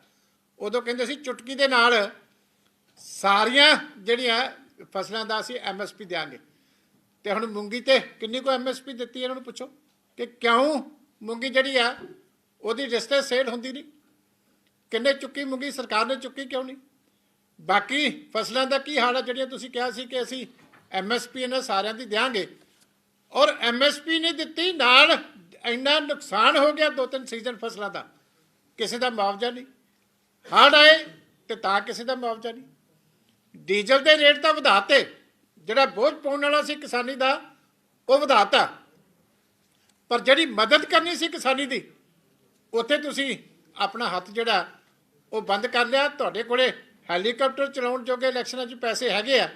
ਉਦੋਂ ਕਹਿੰਦੇ ਸੀ ਚੁਟਕੀ ਦੇ ਨਾਲ ਸਾਰੀਆਂ ਜਿਹੜੀਆਂ ਫਸਲਾਂ ਦਾ ਅਸੀਂ ਐਮਐਸਪੀ ਦੇਾਂਗੇ ਤੇ ਹੁਣ ਮੂੰਗੀ ਤੇ ਕਿੰਨੀ ਕੋ ਐਮਐਸਪੀ ਦਿੱਤੀ ਇਹਨਾਂ ਨੂੰ ਪੁੱਛੋ ਕਿ ਕਿਉਂ ਮੂੰਗੀ ਜਿਹੜੀ ਆ, ਉਹਦੀ ਰਿਸ਼ਤੇ ਸੇਲ ਹੁੰਦੀ ਨਹੀਂ। ਕਿੰਨੇ ਚੁੱਕੀ ਮੂੰਗੀ, ਸਰਕਾਰ ਨੇ ਚੁੱਕੀ ਕਿਉਂ ਨਹੀਂ? ਬਾਕੀ ਫਸਲਾਂ ਦਾ ਕੀ ਹਾਲ ਹੈ ਜਿਹੜੀਆਂ ਤੁਸੀਂ ਕਿਹਾ ਸੀ ਕਿ ਅਸੀਂ ਐਮਐਸਪੀ ਇਹਨਾਂ ਸਾਰਿਆਂ ਦੀ ਦੇਾਂਗੇ ਔਰ ਐਮਐਸਪੀ ਨਹੀਂ ਦਿੱਤੀ ਨਾਲ ਇੰਨਾ ਨੁਕਸਾਨ ਹੋ ਗਿਆ ਦੋ ਤਿੰਨ ਸੀਜ਼ਨ ਫਸਲਾਂ ਦਾ। ਕਿਸੇ ਦਾ ਮੁਆਵਜ਼ਾ ਨਹੀਂ। ਹੜ੍ਹ ਆਏ ਤੇ ਤਾਂ ਕਿਸੇ ਦਾ ਮੁਆਵਜ਼ਾ ਨਹੀਂ। ਡੀਜ਼ਲ ਦੇ ਰੇਟ ਤਾਂ ਵਧਾਤੇ। ਜਿਹੜਾ ਬੋਝ ਪਾਉਣ ਵਾਲਾ ਸੀ ਕਿਸਾਨੀ ਦਾ, ਉਹ ਵਧਾਤਾ। ਪਰ ਜਿਹੜੀ ਮਦਦ ਕਰਨੀ ਸੀ ਕਿਸਾਨੀ ਦੀ, ਉੱਥੇ ਤੁਸੀਂ ਆਪਣਾ ਹੱਥ ਜਿਹੜਾ, ਉਹ ਬੰਦ ਕਰ ਲਿਆ। ਤੁਹਾਡੇ ਕੋਲੇ ਹੈਲੀਕਾਪਟਰ ਚਲਾਉਣ ਜੋਗੇ ਇਲੈਕਸ਼ਨਾਂ 'ਚ ਪੈਸੇ ਹੈਗੇ ਆ।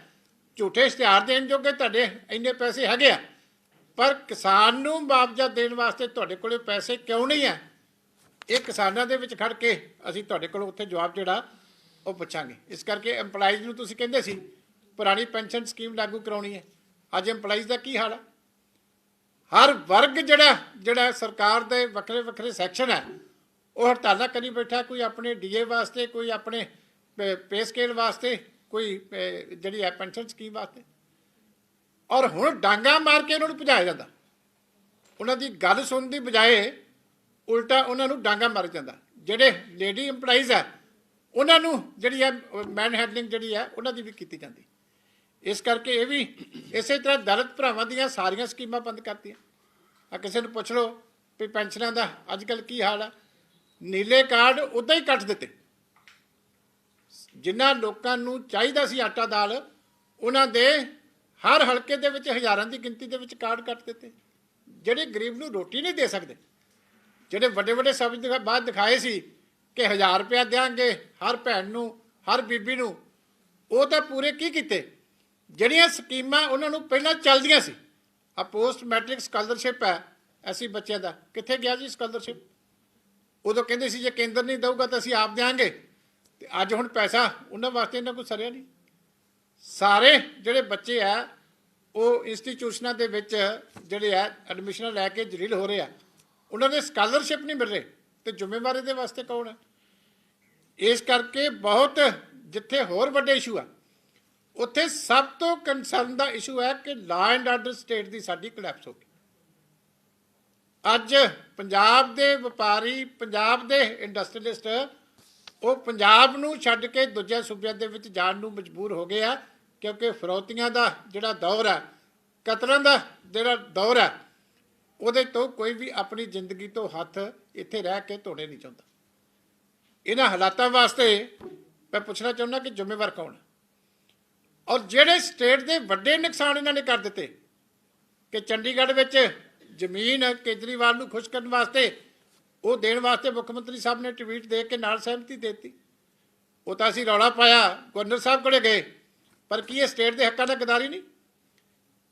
ਝੂਠੇ ਇਸ਼ਤਿਹਾਰ ਦੇਣ ਜੋਗੇ ਤੁਹਾਡੇ ਇੰਨੇ ਪੈਸੇ ਹੈਗੇ ਆ। ਪਰ ਕਿਸਾਨ ਨੂੰ ਮੁਆਵਜ਼ਾ ਦੇਣ ਵਾਸਤੇ ਤੁਹਾਡੇ ਕੋਲੇ ਪੈਸੇ ਕਿਉਂ ਨਹੀਂ ਆ? ਇਹ ਕਿਸਾਨਾਂ ਦੇ ਵਿੱਚ ਖੜ ਕੇ ਅਸੀਂ ਤੁਹਾਡੇ ਕੋਲ ਉੱਥੇ ਜਵਾਬ ਜਿਹੜਾ, ਉਹ ਪੁੱਛਾਂਗੇ। ਇਸ ਕਰਕੇ EMPLOYEES ਨੂੰ ਤੁਸੀਂ ਕਹਿੰਦੇ ਸੀ, ਪੁਰਾਣੀ ਪੈਨਸ਼ਨ ਸਕੀਮ ਲਾਗੂ ਕਰਾਉਣੀ ਹੈ। ਅੱਜ EMPLOYEES ਦਾ ਕੀ ਹਾਲ ਹੈ ਹਰ ਵਰਗ ਜਿਹੜਾ ਜਿਹੜਾ ਸਰਕਾਰ ਦੇ ਵੱਖਰੇ ਵੱਖਰੇ ਸੈਕਸ਼ਨ ਹੈ, ਉਹ ਹੜਤਾਲਾਂ ਕਰੀ ਬੈਠਾ, ਕੋਈ ਆਪਣੇ ਡੀਏ ਵਾਸਤੇ, ਕੋਈ ਆਪਣੇ ਪੇ ਸਕੇਲ ਵਾਸਤੇ, ਕੋਈ ਜਿਹੜੀ ਹੈ ਪੈਨਸ਼ਨ ਸਕੀਮ ਵਾਸਤੇ। ਔਰ ਹੁਣ ਡਾਂਗਾ ਮਾਰ ਕੇ ਉਹਨਾਂ ਨੂੰ ਭਜਾਇਆ ਜਾਂਦਾ। ਉਹਨਾਂ ਦੀ ਗੱਲ ਸੁਣਨ ਦੀ ਬਜਾਏ ਉਲਟਾ ਉਹਨਾਂ ਨੂੰ ਡਾਂਗਾ ਮਾਰ ਜਾਂਦਾ। ਜਿਹੜੇ ਲੇਡੀ EMPLOYEES ਆ ਉਹਨਾਂ ਨੂੰ ਜਿਹੜੀ ਹੈ ਮੈਨ ਹੈਂਡਲਿੰਗ ਜਿਹੜੀ ਹੈ, ਉਹਨਾਂ ਦੀ ਵੀ ਕੀਤੀ ਜਾਂਦੀ। ਇਸ ਕਰਕੇ ਇਹ ਵੀ ਇਸੇ ਤਰ੍ਹਾਂ ਦਲਿਤ ਭਰਾਵਾਂ ਦੀਆਂ ਸਾਰੀਆਂ ਸਕੀਮਾਂ ਬੰਦ ਕਰਤੀਆਂ। ਆ ਕਿਸੇ ਨੂੰ ਪੁੱਛ ਲਓ ਵੀ ਪੈਨਸ਼ਨਾਂ ਦਾ ਅੱਜ ਕੱਲ ਕੀ ਹਾਲ ਆ? ਨੀਲੇ ਕਾਰਡ ਉਦਾਂ ਹੀ ਕੱਟ ਦਿੱਤੇ। ਜਿਨ੍ਹਾਂ ਲੋਕਾਂ ਨੂੰ ਚਾਹੀਦਾ ਸੀ ਆਟਾ ਦਾਲ, ਉਹਨਾਂ ਦੇ ਹਰ ਹਲਕੇ ਦੇ ਵਿੱਚ ਹਜ਼ਾਰਾਂ ਦੀ ਗਿਣਤੀ ਦੇ ਵਿੱਚ ਕਾਰਡ ਕੱਟ ਦਿੱਤੇ। ਜਿਹੜੇ ਗਰੀਬ ਨੂੰ ਰੋਟੀ ਨਹੀਂ ਦੇ ਸਕਦੇ, ਜਿਹੜੇ ਵੱਡੇ ਵੱਡੇ ਸਬਜ਼ ਦਿਖਾ, ਬਾਅਦ ਦਿਖਾਏ ਸੀ ਕਿ 1000 ਰੁਪਇਆ ਦੇਾਂਗੇ ਹਰ ਭੈਣ ਨੂੰ, ਹਰ ਬੀਬੀ ਨੂੰ, ਉਹ ਤਾਂ ਪੂਰੇ ਕੀ ਕੀਤੇ? ਜਿਹੜੀਆਂ ਸਕੀਮਾਂ ਉਹਨਾਂ ਨੂੰ ਪਹਿਲਾਂ ਚੱਲਦੀਆਂ ਸੀ। ਆ ਪੋਸਟ ਮੈਟ੍ਰਿਕ ਸਕਾਲਰਸ਼ਿਪ ਹੈ ਅਸੀਂ ਬੱਚਿਆਂ ਦਾ। ਕਿੱਥੇ ਗਿਆ ਜੀ ਸਕਾਲਰਸ਼ਿਪ ਉਦੋਂ ਕਹਿੰਦੇ ਸੀ ਜੇ ਕੇਂਦਰ ਨਹੀਂ ਦਊਗਾ ਤਾਂ ਅਸੀਂ ਆਪ ਦਿਆਂਗੇ। ਤੇ ਅੱਜ ਹੁਣ ਪੈਸਾ, ਉਹਨਾਂ ਵਾਸਤੇ ਇਹਨਾਂ ਕੋਲ ਸਰਿਆ ਨਹੀਂ। ਸਾਰੇ ਜਿਹੜੇ ਬੱਚੇ ਆ, ਉਹ ਇੰਸਟੀਚਿਊਸ਼ਨਾਂ ਦੇ ਵਿੱਚ ਜਿਹੜੇ ਆ ਐਡਮਿਸ਼ਨਾਂ ਲੈ ਕੇ ਜਲੀਲ ਹੋ ਰਹੇ ਆ। ਉਹਨਾਂ ਦੇ ਸਕਾਲਰਸ਼ਿਪ ਨਹੀਂ ਮਿਲ ਰਹੇ। ਤੇ ਜ਼ਿੰਮੇਵਾਰੀ ਦੇ ਵਾਸਤੇ ਕੌਣ ਹੈ ਇਸ ਕਰਕੇ ਬਹੁਤ ਜਿੱਥੇ ਹੋਰ ਵੱਡੇ ਇਸ਼ੂ ਆ ਉੱਥੇ ਸਭ ਤੋਂ ਕੰਸਰਨ ਦਾ ਇਸ਼ੂ ਹੈ ਕਿ ਲਾ ਐਂਡ ਆਰਡਰ ਸਟੇਟ ਦੀ ਸਾਡੀ ਕੋਲੈਪਸ ਹੋ ਗਈ। ਅੱਜ ਪੰਜਾਬ ਦੇ ਵਪਾਰੀ, ਪੰਜਾਬ ਦੇ ਇੰਡਸਟਰੀਲਿਸਟ ਉਹ ਪੰਜਾਬ ਨੂੰ ਛੱਡ ਕੇ ਦੂਜੇ ਸੂਬਿਆਂ ਦੇ ਵਿੱਚ ਜਾਣ ਨੂੰ ਮਜਬੂਰ ਹੋ ਗਏ ਆ, ਕਿਉਂਕਿ ਫਰੋਤੀਆਂ ਦਾ ਜਿਹੜਾ ਦੌਰ ਹੈ ਕਤਲਾਂ ਦਾ ਜਿਹੜਾ ਦੌਰ ਹੈ, ਉਹਦੇ ਤੋਂ ਕੋਈ ਵੀ ਆਪਣੀ ਜ਼ਿੰਦਗੀ ਤੋਂ ਹੱਥ ਇੱਥੇ ਰਹਿ ਕੇ ਧੋਣੇ ਨਹੀਂ ਚਾਹੁੰਦਾ। ਇਹਨਾਂ ਹਾਲਾਤਾਂ ਵਾਸਤੇ ਮੈਂ ਪੁੱਛਣਾ ਚਾਹੁੰਦਾ ਕਿ ਜ਼ਿੰਮੇਵਾਰ ਕੌਣ ਹੈ? ਔਰ ਜਿਹੜੇ ਸਟੇਟ ਦੇ ਵੱਡੇ ਨੁਕਸਾਨ ਇਹਨਾਂ ਨੇ ਕਰ ਦਿੱਤੇ, ਕਿ ਚੰਡੀਗੜ੍ਹ ਵਿੱਚ ਜ਼ਮੀਨ ਕੇਜਰੀਵਾਲ ਨੂੰ ਖੁਸ਼ ਕਰਨ ਵਾਸਤੇ, ਉਹ ਦੇਣ ਵਾਸਤੇ ਮੁੱਖ ਮੰਤਰੀ ਸਾਹਿਬ ਨੇ ਟਵੀਟ ਦੇ ਕੇ ਨਾਲ ਸਹਿਮਤੀ ਦੇ ਦਿੱਤੀ। ਉਹ ਤਾਂ ਅਸੀਂ ਰੌਲਾ ਪਾਇਆ, ਗਵਰਨਰ ਸਾਹਿਬ ਕੋਲੇ ਗਏ, ਪਰ ਕੀ ਇਹ ਸਟੇਟ ਦੇ ਹੱਕਾਂ ਦਾ ਗਦਾਰੀ ਨਹੀਂ?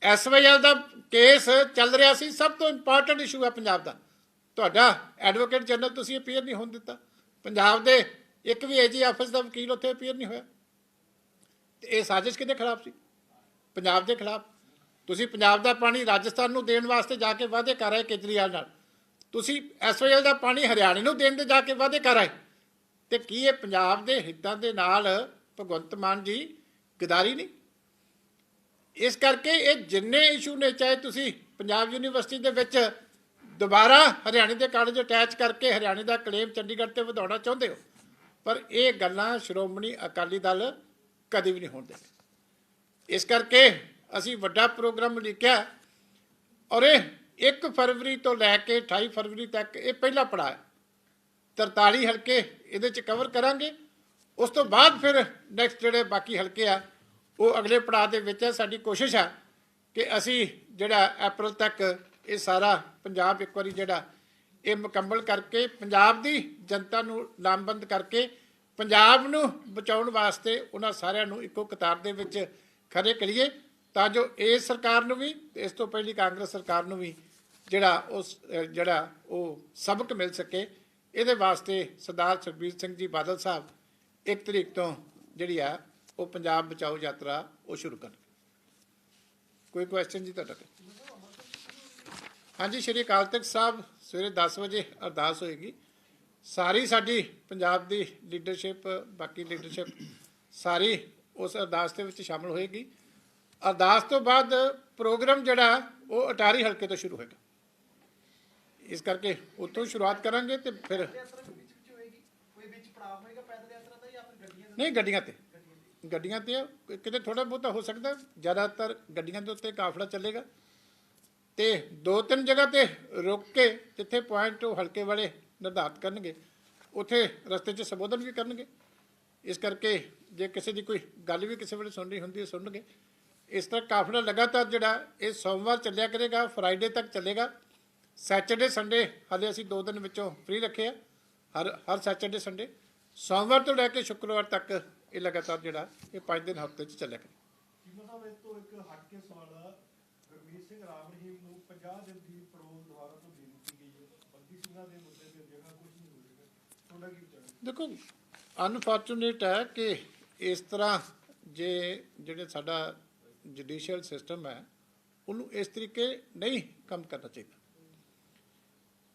ਐਸਵਾਈਐਲ ਦਾ ਕੇਸ ਚੱਲ ਰਿਹਾ ਸੀ, ਸਭ ਤੋਂ ਇੰਪੋਰਟੈਂਟ ਇਸ਼ੂ ਹੈ ਪੰਜਾਬ ਦਾ। ਤੁਹਾਡਾ ਐਡਵੋਕੇਟ ਜਨਰਲ ਤੁਸੀਂ ਅਪੀਅਰ ਨਹੀਂ ਹੋਣ ਦਿੱਤਾ। ਪੰਜਾਬ ਦੇ ਇੱਕ ਵੀ ਏਜੀ ਆਫਿਸ ਦਾ ਵਕੀਲ ਉੱਥੇ ਅਪੀਅਰ ਨਹੀਂ ਹੋਇਆ। ਤੇ ਇਹ ਸਾਜ਼ਿਸ਼ ਕਿਹਦੇ ਖਿਲਾਫ ਸੀ? ਪੰਜਾਬ ਦੇ ਖਿਲਾਫ। ਤੁਸੀਂ ਪੰਜਾਬ ਦਾ ਪਾਣੀ ਰਾਜਸਥਾਨ ਨੂੰ ਦੇਣ ਵਾਸਤੇ ਜਾ ਕੇ ਵਾਅਦੇ ਕਰ ਰਹੇ ਕੇਜਰੀਵਾਲ ਨਾਲ। ਤੁਸੀਂ ਐਸਓਐਲ ਦਾ ਪਾਣੀ ਹਰਿਆਣੇ ਨੂੰ ਦੇਣ ਦੇ ਜਾ ਕੇ ਵਾਅਦੇ ਕਰ ਰਹੇ ਤੇ ਕੀ ਇਹ ਪੰਜਾਬ ਦੇ ਹਿੱਤਾਂ ਦੇ ਨਾਲ ਭਗਵੰਤ ਮਾਨ ਜੀ ਗਦਾਰੀ ਨਹੀਂ? ਇਸ ਕਰਕੇ ਇਹ ਜਿੰਨੇ ਇਸ਼ੂ ਨੇ, ਚਾਹੇ ਤੁਸੀਂ ਪੰਜਾਬ ਯੂਨੀਵਰਸਿਟੀ ਦੇ ਵਿੱਚ ਦੁਬਾਰਾ ਹਰਿਆਣੇ ਦੇ ਕਾਲਜ ਅਟੈਚ ਕਰਕੇ ਹਰਿਆਣੇ ਦਾ ਕਲੇਮ ਚੰਡੀਗੜ੍ਹ ਤੇ ਵਧਾਉਣਾ ਚਾਹੁੰਦੇ ਹੋ, ਪਰ ਇਹ ਗੱਲਾਂ ਸ਼੍ਰੋਮਣੀ ਅਕਾਲੀ ਦਲ ਕਦੇ ਵੀ ਨਹੀਂ ਹੋਣ ਦੇਣਗੇ ਇਸ ਕਰਕੇ ਅਸੀਂ ਵੱਡਾ ਪ੍ਰੋਗਰਾਮ ਲਿਖਿਆ ਔਰ ਇਹ 1 ਫਰਵਰੀ ਤੋਂ ਲੈ ਕੇ 28 ਫਰਵਰੀ ਤੱਕ ਇਹ ਪਹਿਲਾ ਪੜਾਅ ਹੈ। 43 ਹਲਕੇ ਇਹਦੇ ਚ ਕਵਰ ਕਰਾਂਗੇ। ਉਸ ਤੋਂ ਬਾਅਦ ਫਿਰ ਨੈਕਸਟ ਜਿਹੜੇ ਬਾਕੀ ਹਲਕੇ ਆ, ਉਹ ਅਗਲੇ ਪੜਾਅ ਦੇ ਵਿੱਚ ਹੈ ਸਾਡੀ ਕੋਸ਼ਿਸ਼ ਆ ਕਿ ਅਸੀਂ ਜਿਹੜਾ ਅਪ੍ਰੈਲ ਤੱਕ ਇਹ ਸਾਰਾ ਪੰਜਾਬ ਇੱਕ ਵਾਰੀ ਜਿਹੜਾ ਇਹ ਮੁਕੰਮਲ ਕਰਕੇ, ਪੰਜਾਬ ਦੀ ਜਨਤਾ ਨੂੰ ਲਾਮਬੰਦ ਕਰਕੇ ਪੰਜਾਬ ਨੂੰ ਬਚਾਉਣ ਵਾਸਤੇ ਉਹਨਾਂ ਸਾਰਿਆਂ ਨੂੰ ਇੱਕੋ ਕਤਾਰ ਦੇ ਵਿੱਚ ਖੜੇ ਕਰੀਏ, ਤਾਂ ਜੋ ਇਸ ਸਰਕਾਰ ਨੂੰ ਵੀ ਇਸ ਤੋਂ ਪਹਿਲੀ ਕਾਂਗਰਸ ਸਰਕਾਰ ਨੂੰ ਵੀ ਜਿਹੜਾ ਉਸ ਜਿਹੜਾ ਉਹ ਸਬਕ ਮਿਲ ਸਕੇ। ਇਹਦੇ ਵਾਸਤੇ ਸਰਦਾਰ ਸੁਖਬੀਰ ਸਿੰਘ ਜੀ ਬਾਦਲ ਸਾਹਿਬ ਇੱਕ ਤਰੀਕ ਤੋਂ ਜਿਹੜੀ ਆ, ਉਹ ਪੰਜਾਬ ਬਚਾਓ ਯਾਤਰਾ ਉਹ ਸ਼ੁਰੂ ਕਰਨ। ਕੋਈ ਕੁਐਸਚਨ ਜੀ ਤੁਹਾਡਾ? ਹਾਂਜੀ, ਸ਼੍ਰੀ ਅਕਾਲ ਤਖਤ ਸਾਹਿਬ, ਸਵੇਰੇ 10 ਵਜੇ ਅਰਦਾਸ ਹੋਏਗੀ। ਸਾਰੀ ਸਾਡੀ ਪੰਜਾਬ ਦੀ ਲੀਡਰਸ਼ਿਪ ਬਾਕੀ ਲੀਡਰਸ਼ਿਪ ਸਾਰੀ ਉਸ ਅਰਦਾਸ ਦੇ ਵਿੱਚ ਸ਼ਾਮਲ ਹੋਏਗੀ। ਅਰਦਾਸ ਤੋਂ ਬਾਅਦ ਪ੍ਰੋਗਰਾਮ ਜਿਹੜਾ ਉਹ ਅਟਾਰੀ ਹਲਕੇ ਤੋਂ ਸ਼ੁਰੂ ਹੋਏਗਾ। ਇਸ ਕਰਕੇ ਉੱਥੋਂ ਸ਼ੁਰੂਆਤ ਕਰਾਂਗੇ ਤੇ ਫਿਰ ਯਾਤਰਾ ਦੇ ਵਿੱਚ ਵਿੱਚ ਹੋਏਗੀ? ਕੋਈ ਵਿੱਚ ਪੜਾਅ ਹੋਏਗਾ ਪੈਦਲ ਯਾਤਰਾ ਦਾ ਜਾਂ ਫਿਰ ਗੱਡੀਆਂ ਦਾ ਨਹੀਂ ਗੱਡੀਆਂ ਤੇ। ਗੱਡੀਆਂ ਤੇ। ਕਿਤੇ ਥੋੜਾ ਬਹੁਤਾ ਹੋ ਸਕਦਾ ਜ਼ਿਆਦਾਤਰ ਗੱਡੀਆਂ ਦੇ ਉੱਤੇ ਕਾਫਲਾ ਚੱਲੇਗਾ। ਤੇ ਦੋ ਤਿੰਨ ਜਗ੍ਹਾ ਤੇ ਰੁਕ ਕੇ ਜਿੱਥੇ ਪੁਆਇੰਟ ਉਹ ਹਲਕੇ ਵਾਲੇ ਨਿਰਧਾਰਤ ਕਰਨਗੇ। ਉੱਥੇ ਰਸਤੇ 'ਚ ਸੰਬੋਧਨ ਵੀ ਕਰਨਗੇ। ਇਸ ਕਰਕੇ ਜੇ ਕਿਸੇ ਦੀ ਕੋਈ ਗੱਲ ਵੀ ਕਿਸੇ ਵੇਲੇ ਸੁਣਨੀ ਹੁੰਦੀ ਹੈ ਸੁਣਨਗੇ। ਇਸ ਤਰ੍ਹਾਂ ਕਾਫਲਾ ਲਗਾਤਾਰ ਜਿਹੜਾ ਇਹ ਸੋਮਵਾਰ ਚੱਲਿਆ ਕਰੇਗਾ, ਫਰਾਈਡੇ ਤੱਕ ਚੱਲੇਗਾ। ਸੈਟਰਡੇ ਸੰਡੇ ਹਾਲੇ ਅਸੀਂ ਦੋ ਦਿਨ ਵਿੱਚੋਂ ਫ੍ਰੀ ਰੱਖੇ ਆ। ਹਰ ਹਰ ਸੈਟਰਡੇ ਸੰਡੇ। ਸੋਮਵਾਰ ਤੋਂ ਲੈ ਕੇ ਸ਼ੁੱਕਰਵਾਰ ਤੱਕ ਇਹ ਲਗਾਤਾਰ ਜਿਹੜਾ ਇਹ ਪੰਜ ਦਿਨ ਹਫ਼ਤੇ 'ਚ ਚੱਲਿਆ ਕਰੇ। ਸਾਹਿਬ, ਇਸ ਤੋਂ ਇੱਕ ਹਟ ਕੇ ਸਵਾਲ ਗੁਰਮੀਤ ਸਿੰਘ ਰਾਮ ਰਹੀਮ ਨੂੰ 50 ਦਿਨ ਦੀ ਪਰੋਲ ਦੁਬਾਰਾ ਤੋਂ ਦੇ ਦਿੱਤੀ ਗਈ ਹੈ। ਬੰਦੀ ਸਿੰਘਾਂ ਦੇ ਮੁੱਦੇ ਤੇ ਜਿਹੜਾ ਕੁਝ ਨਹੀਂ ਹੋਵੇਗਾ ਤੁਹਾਡਾ ਕੀ ਵਿਚਾਰ ਹੈ ਦੇਖੋ ਅਨਫੋਰਚੂਨੇਟ ਹੈ ਕਿ ਇਸ ਤਰ੍ਹਾਂ ਜੇ ਜਿਹੜੇ ਸਾਡਾ ਜੁਡੀਸ਼ੀਅਲ ਸਿਸਟਮ ਹੈ, ਉਹਨੂੰ ਇਸ ਤਰੀਕੇ ਨਹੀਂ ਕੰਮ ਕਰਨਾ ਚਾਹੀਦਾ।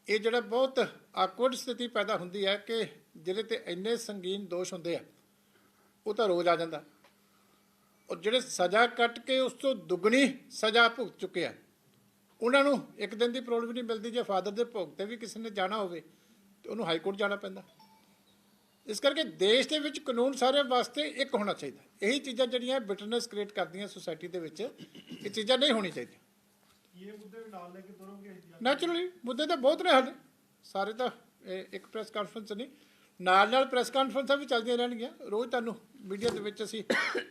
ਇਹ ਜਿਹੜਾ ਬਹੁਤ ਆਕਵਰਡ ਸਥਿਤੀ ਪੈਦਾ ਹੁੰਦੀ ਹੈ ਕਿ ਜਿਹਦੇ ਤੇ ਇੰਨੇ ਸੰਗੀਨ ਦੋਸ਼ ਹੁੰਦੇ ਆ, ਉਹ ਤਾਂ ਰੋਜ਼ ਆ ਜਾਂਦਾ। ਔਰ ਜਿਹੜੇ ਸਜ਼ਾ ਕੱਟ ਕੇ ਉਸ ਤੋਂ ਦੁੱਗਣੀ ਸਜ਼ਾ ਭੁਗਤ ਚੁੱਕੇ ਆ, ਉਹਨਾਂ ਨੂੰ ਇੱਕ ਦਿਨ ਦੀ ਪਰੋਲ ਨਹੀਂ ਮਿਲਦੀ ਜੇ ਫਾਦਰ ਦੇ ਭੋਗ ਤੇ ਵੀ ਕਿਸੇ ਨੇ ਜਾਣਾ ਹੋਵੇ। ਤੇ ਉਹਨੂੰ ਹਾਈ ਕੋਰਟ ਜਾਣਾ ਪੈਂਦਾ। ਇਸ ਕਰਕੇ ਦੇਸ਼ ਦੇ ਵਿੱਚ ਕਾਨੂੰਨ ਸਾਰਿਆਂ ਵਾਸਤੇ ਇੱਕ ਹੋਣਾ ਚਾਹੀਦਾ। ਇਹੀ ਚੀਜ਼ਾਂ ਜਿਹੜੀਆਂ ਬਿਟਰਨੈਸ ਕ੍ਰੀਏਟ ਕਰਦੀਆਂ ਸੋਸਾਇਟੀ ਦੇ ਵਿੱਚ ਇਹ ਚੀਜ਼ਾਂ ਨਹੀਂ ਹੋਣੀ ਚਾਹੀਦੀਆਂ। ਕੀ ਇਹ ਮੁੱਦੇ ਵੀ ਨਾਲ ਲੈ ਕੇ ਤੁਰੋਗੇ ਜਾਂ ਨੈਚੁਰਲੀ ਮੁੱਦੇ ਤਾਂ ਬਹੁਤ ਨੇ ਹਾਲੇ। ਸਾਰੇ ਤਾਂ ਇਹ ਇੱਕ ਪ੍ਰੈਸ ਕਾਨਫਰੰਸ ਨਹੀਂ ਨਾਲ ਨਾਲ ਪ੍ਰੈਸ ਕਾਨਫਰੰਸਾਂ ਵੀ ਚੱਲਦੀਆਂ ਰਹਿਣਗੀਆਂ। ਰੋਜ਼ ਤੁਹਾਨੂੰ ਮੀਡੀਆ ਦੇ ਵਿੱਚ ਅਸੀਂ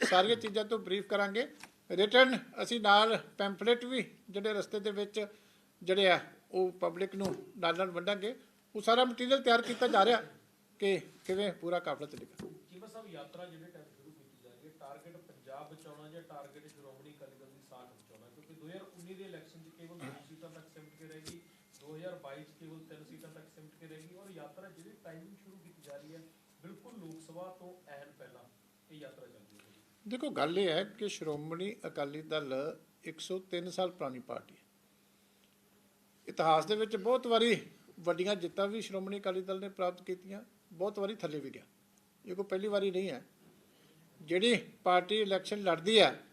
ਸਾਰੀਆਂ ਚੀਜ਼ਾਂ ਤੋਂ ਬਰੀਫ ਕਰਾਂਗੇ। ਰਿਟਰਨ ਅਸੀਂ ਨਾਲ ਪੈਂਫਲੇਟ ਵੀ ਜਿਹੜੇ ਰਸਤੇ ਦੇ ਵਿੱਚ ਜਿਹੜੇ ਆ ਉਹ ਪਬਲਿਕ ਨੂੰ ਨਾਲ ਨਾਲ ਵੰਡਾਂਗੇ। ਉਹ ਸਾਰਾ ਮਟੀਰੀਅਲ ਤਿਆਰ ਕੀਤਾ ਜਾ ਰਿਹਾ ਕਿ ਕਿਵੇਂ ਪੂਰਾ ਕਾਫਲਾ ਚੱਲੇਗਾ। ਚੀਮਾ ਸਾਹਿਬ ਯਾਤਰਾ ਜਿਹੜੇ ਟਾਈਮ ਸ਼ੁਰੂ ਕੀਤੀ ਜਾ ਰਹੀ ਹੈ ਟਾਰਗੇਟ ਪੰਜਾਬ ਬਚਾਉਣਾ ਜਾਂ ਟਾਰਗੇਟ ਸ਼੍ਰੋਮਣੀ ਅਕਾਲੀ ਦਲ ਦੀ ਸਾਖ ਬਚਾਉਣਾ? ਕਿਉਂਕਿ 2019 ਦੇ ਇਲੈਕਸ਼ਨ 'ਚ ਕੇਵਲ ਦੋ ਸੀਟਾਂ ਤੱਕ ਸਿਮਟ ਕੇ ਰਹੇਗੀ 2022 'ਚ ਕੇਵਲ ਤਿੰਨ ਸੀਟਾਂ ਤੱਕ ਸਿਮਟ ਕੇ ਰਹੇਗੀ ਔਰ ਯਾਤਰਾ ਜਿਹੜੀ ਟਾਈਮਿੰਗ ਸ਼ੁਰੂ ਕੀਤੀ ਜਾ ਰਹੀ ਹੈ ਬਿਲਕੁਲ ਲੋਕ ਸਭਾ ਤੋਂ ਐਨ ਪਹਿਲਾਂ ਇਹ ਯਾਤਰਾ ਚੱਲ ਰਹੀ ਹੈ। ਦੇਖੋ ਗੱਲ ਇਹ ਹੈ ਕਿ ਸ਼੍ਰੋਮਣੀ ਅਕਾਲੀ ਦਲ 103 ਸਾਲ ਪੁਰਾਣੀ ਪਾਰਟੀ ਹੈ। ਇਤਿਹਾਸ ਦੇ ਵਿੱਚ ਬਹੁਤ ਵਾਰੀ ਵੱਡੀਆਂ ਜਿੱਤਾਂ ਵੀ ਸ਼੍ਰੋਮਣੀ ਅਕਾਲੀ ਦਲ ਨੇ ਪ੍ਰਾਪਤ ਕੀਤੀਆਂ, ਬਹੁਤ ਵਾਰੀ ਥੱਲੇ ਵੀ ਗਿਆ। ਇਹ ਕੋਈ ਪਹਿਲੀ ਵਾਰੀ ਨਹੀਂ ਹੈ। ਜਿਹੜੀ ਪਾਰਟੀ ਇਲੈਕਸ਼ਨ ਲੜਦੀ ਹੈ,